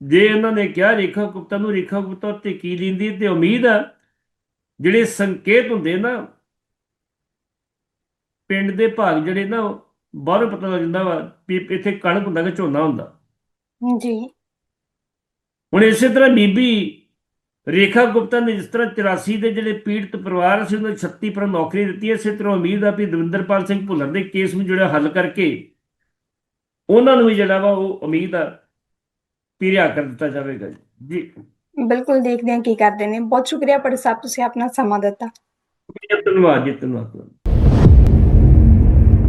ਜੇ ਇਹਨਾਂ ਨੇ ਕਿਹਾ ਰੇਖਾ ਗੁਪਤਾ ਨੂੰ ਰੇਖਾ ਗੁਪਤਾ ਉੱਤੇ ਕੀ ਲਿੰਦੀ ਤੇ ਉਮੀਦ ਆ ਜਿਹੜੇ ਸੰਕੇਤ ਹੁੰਦੇ ਨਾ ਪਿੰਡ ਦੇ ਭਾਗ ਜਿਹੜੇ ਨਾ ਬਾਹਰੋਂ ਪਤਾ ਲੱਗ ਜਾਂਦਾ ਵਾ ਵੀ ਇੱਥੇ ਕਣਕ ਹੁੰਦਾ ਕਿ ਝੋਨਾ ਹੁੰਦਾ। ਜੀ। ਹੁਣ ਇਸੇ ਤਰ੍ਹਾਂ ਬੀਬੀ ਰੇਖਾ ਗੁਪਤਾ ਨੇ ਜਿਸ ਤਰ੍ਹਾਂ 84 ਦੇ ਜਿਹੜੇ ਪੀੜਤ ਪਰਿਵਾਰ ਸੀ ਉਹਨਾਂ ਨੂੰ 36 ਪਰ ਨੌਕਰੀ ਦਿੱਤੀ ਹੈ ਇਸੇ ਤਰ੍ਹਾਂ ਉਮੀਦ ਆ ਵੀ ਦਵਿੰਦਰਪਾਲ ਸਿੰਘ ਭੁੱਲਰ ਦੇ ਕੇਸ ਨੂੰ ਜਿਹੜਾ ਹੱਲ ਕਰਕੇ ਉਹਨਾਂ ਨੂੰ ਵੀ ਜਿਹੜਾ ਵਾ ਉਹ ਉਮੀਦ ਆ ਰਿਹਾ ਕਰ ਦਿੱਤਾ ਜਾਵੇਗਾ ਜੀ। ਬਿਲਕੁਲ ਦੇਖਦੇ ਹਾਂ ਕੀ ਕਰਦੇ ਨੇ। ਬਹੁਤ ਸ਼ੁਕਰੀਆ ਪੜੀ ਸਾਹਿਬ ਤੁਸੀਂ ਆਪਣਾ ਸਮਾਂ ਦਿੱਤਾ। ਧੰਨਵਾਦ ਜੀ ਧੰਨਵਾਦ।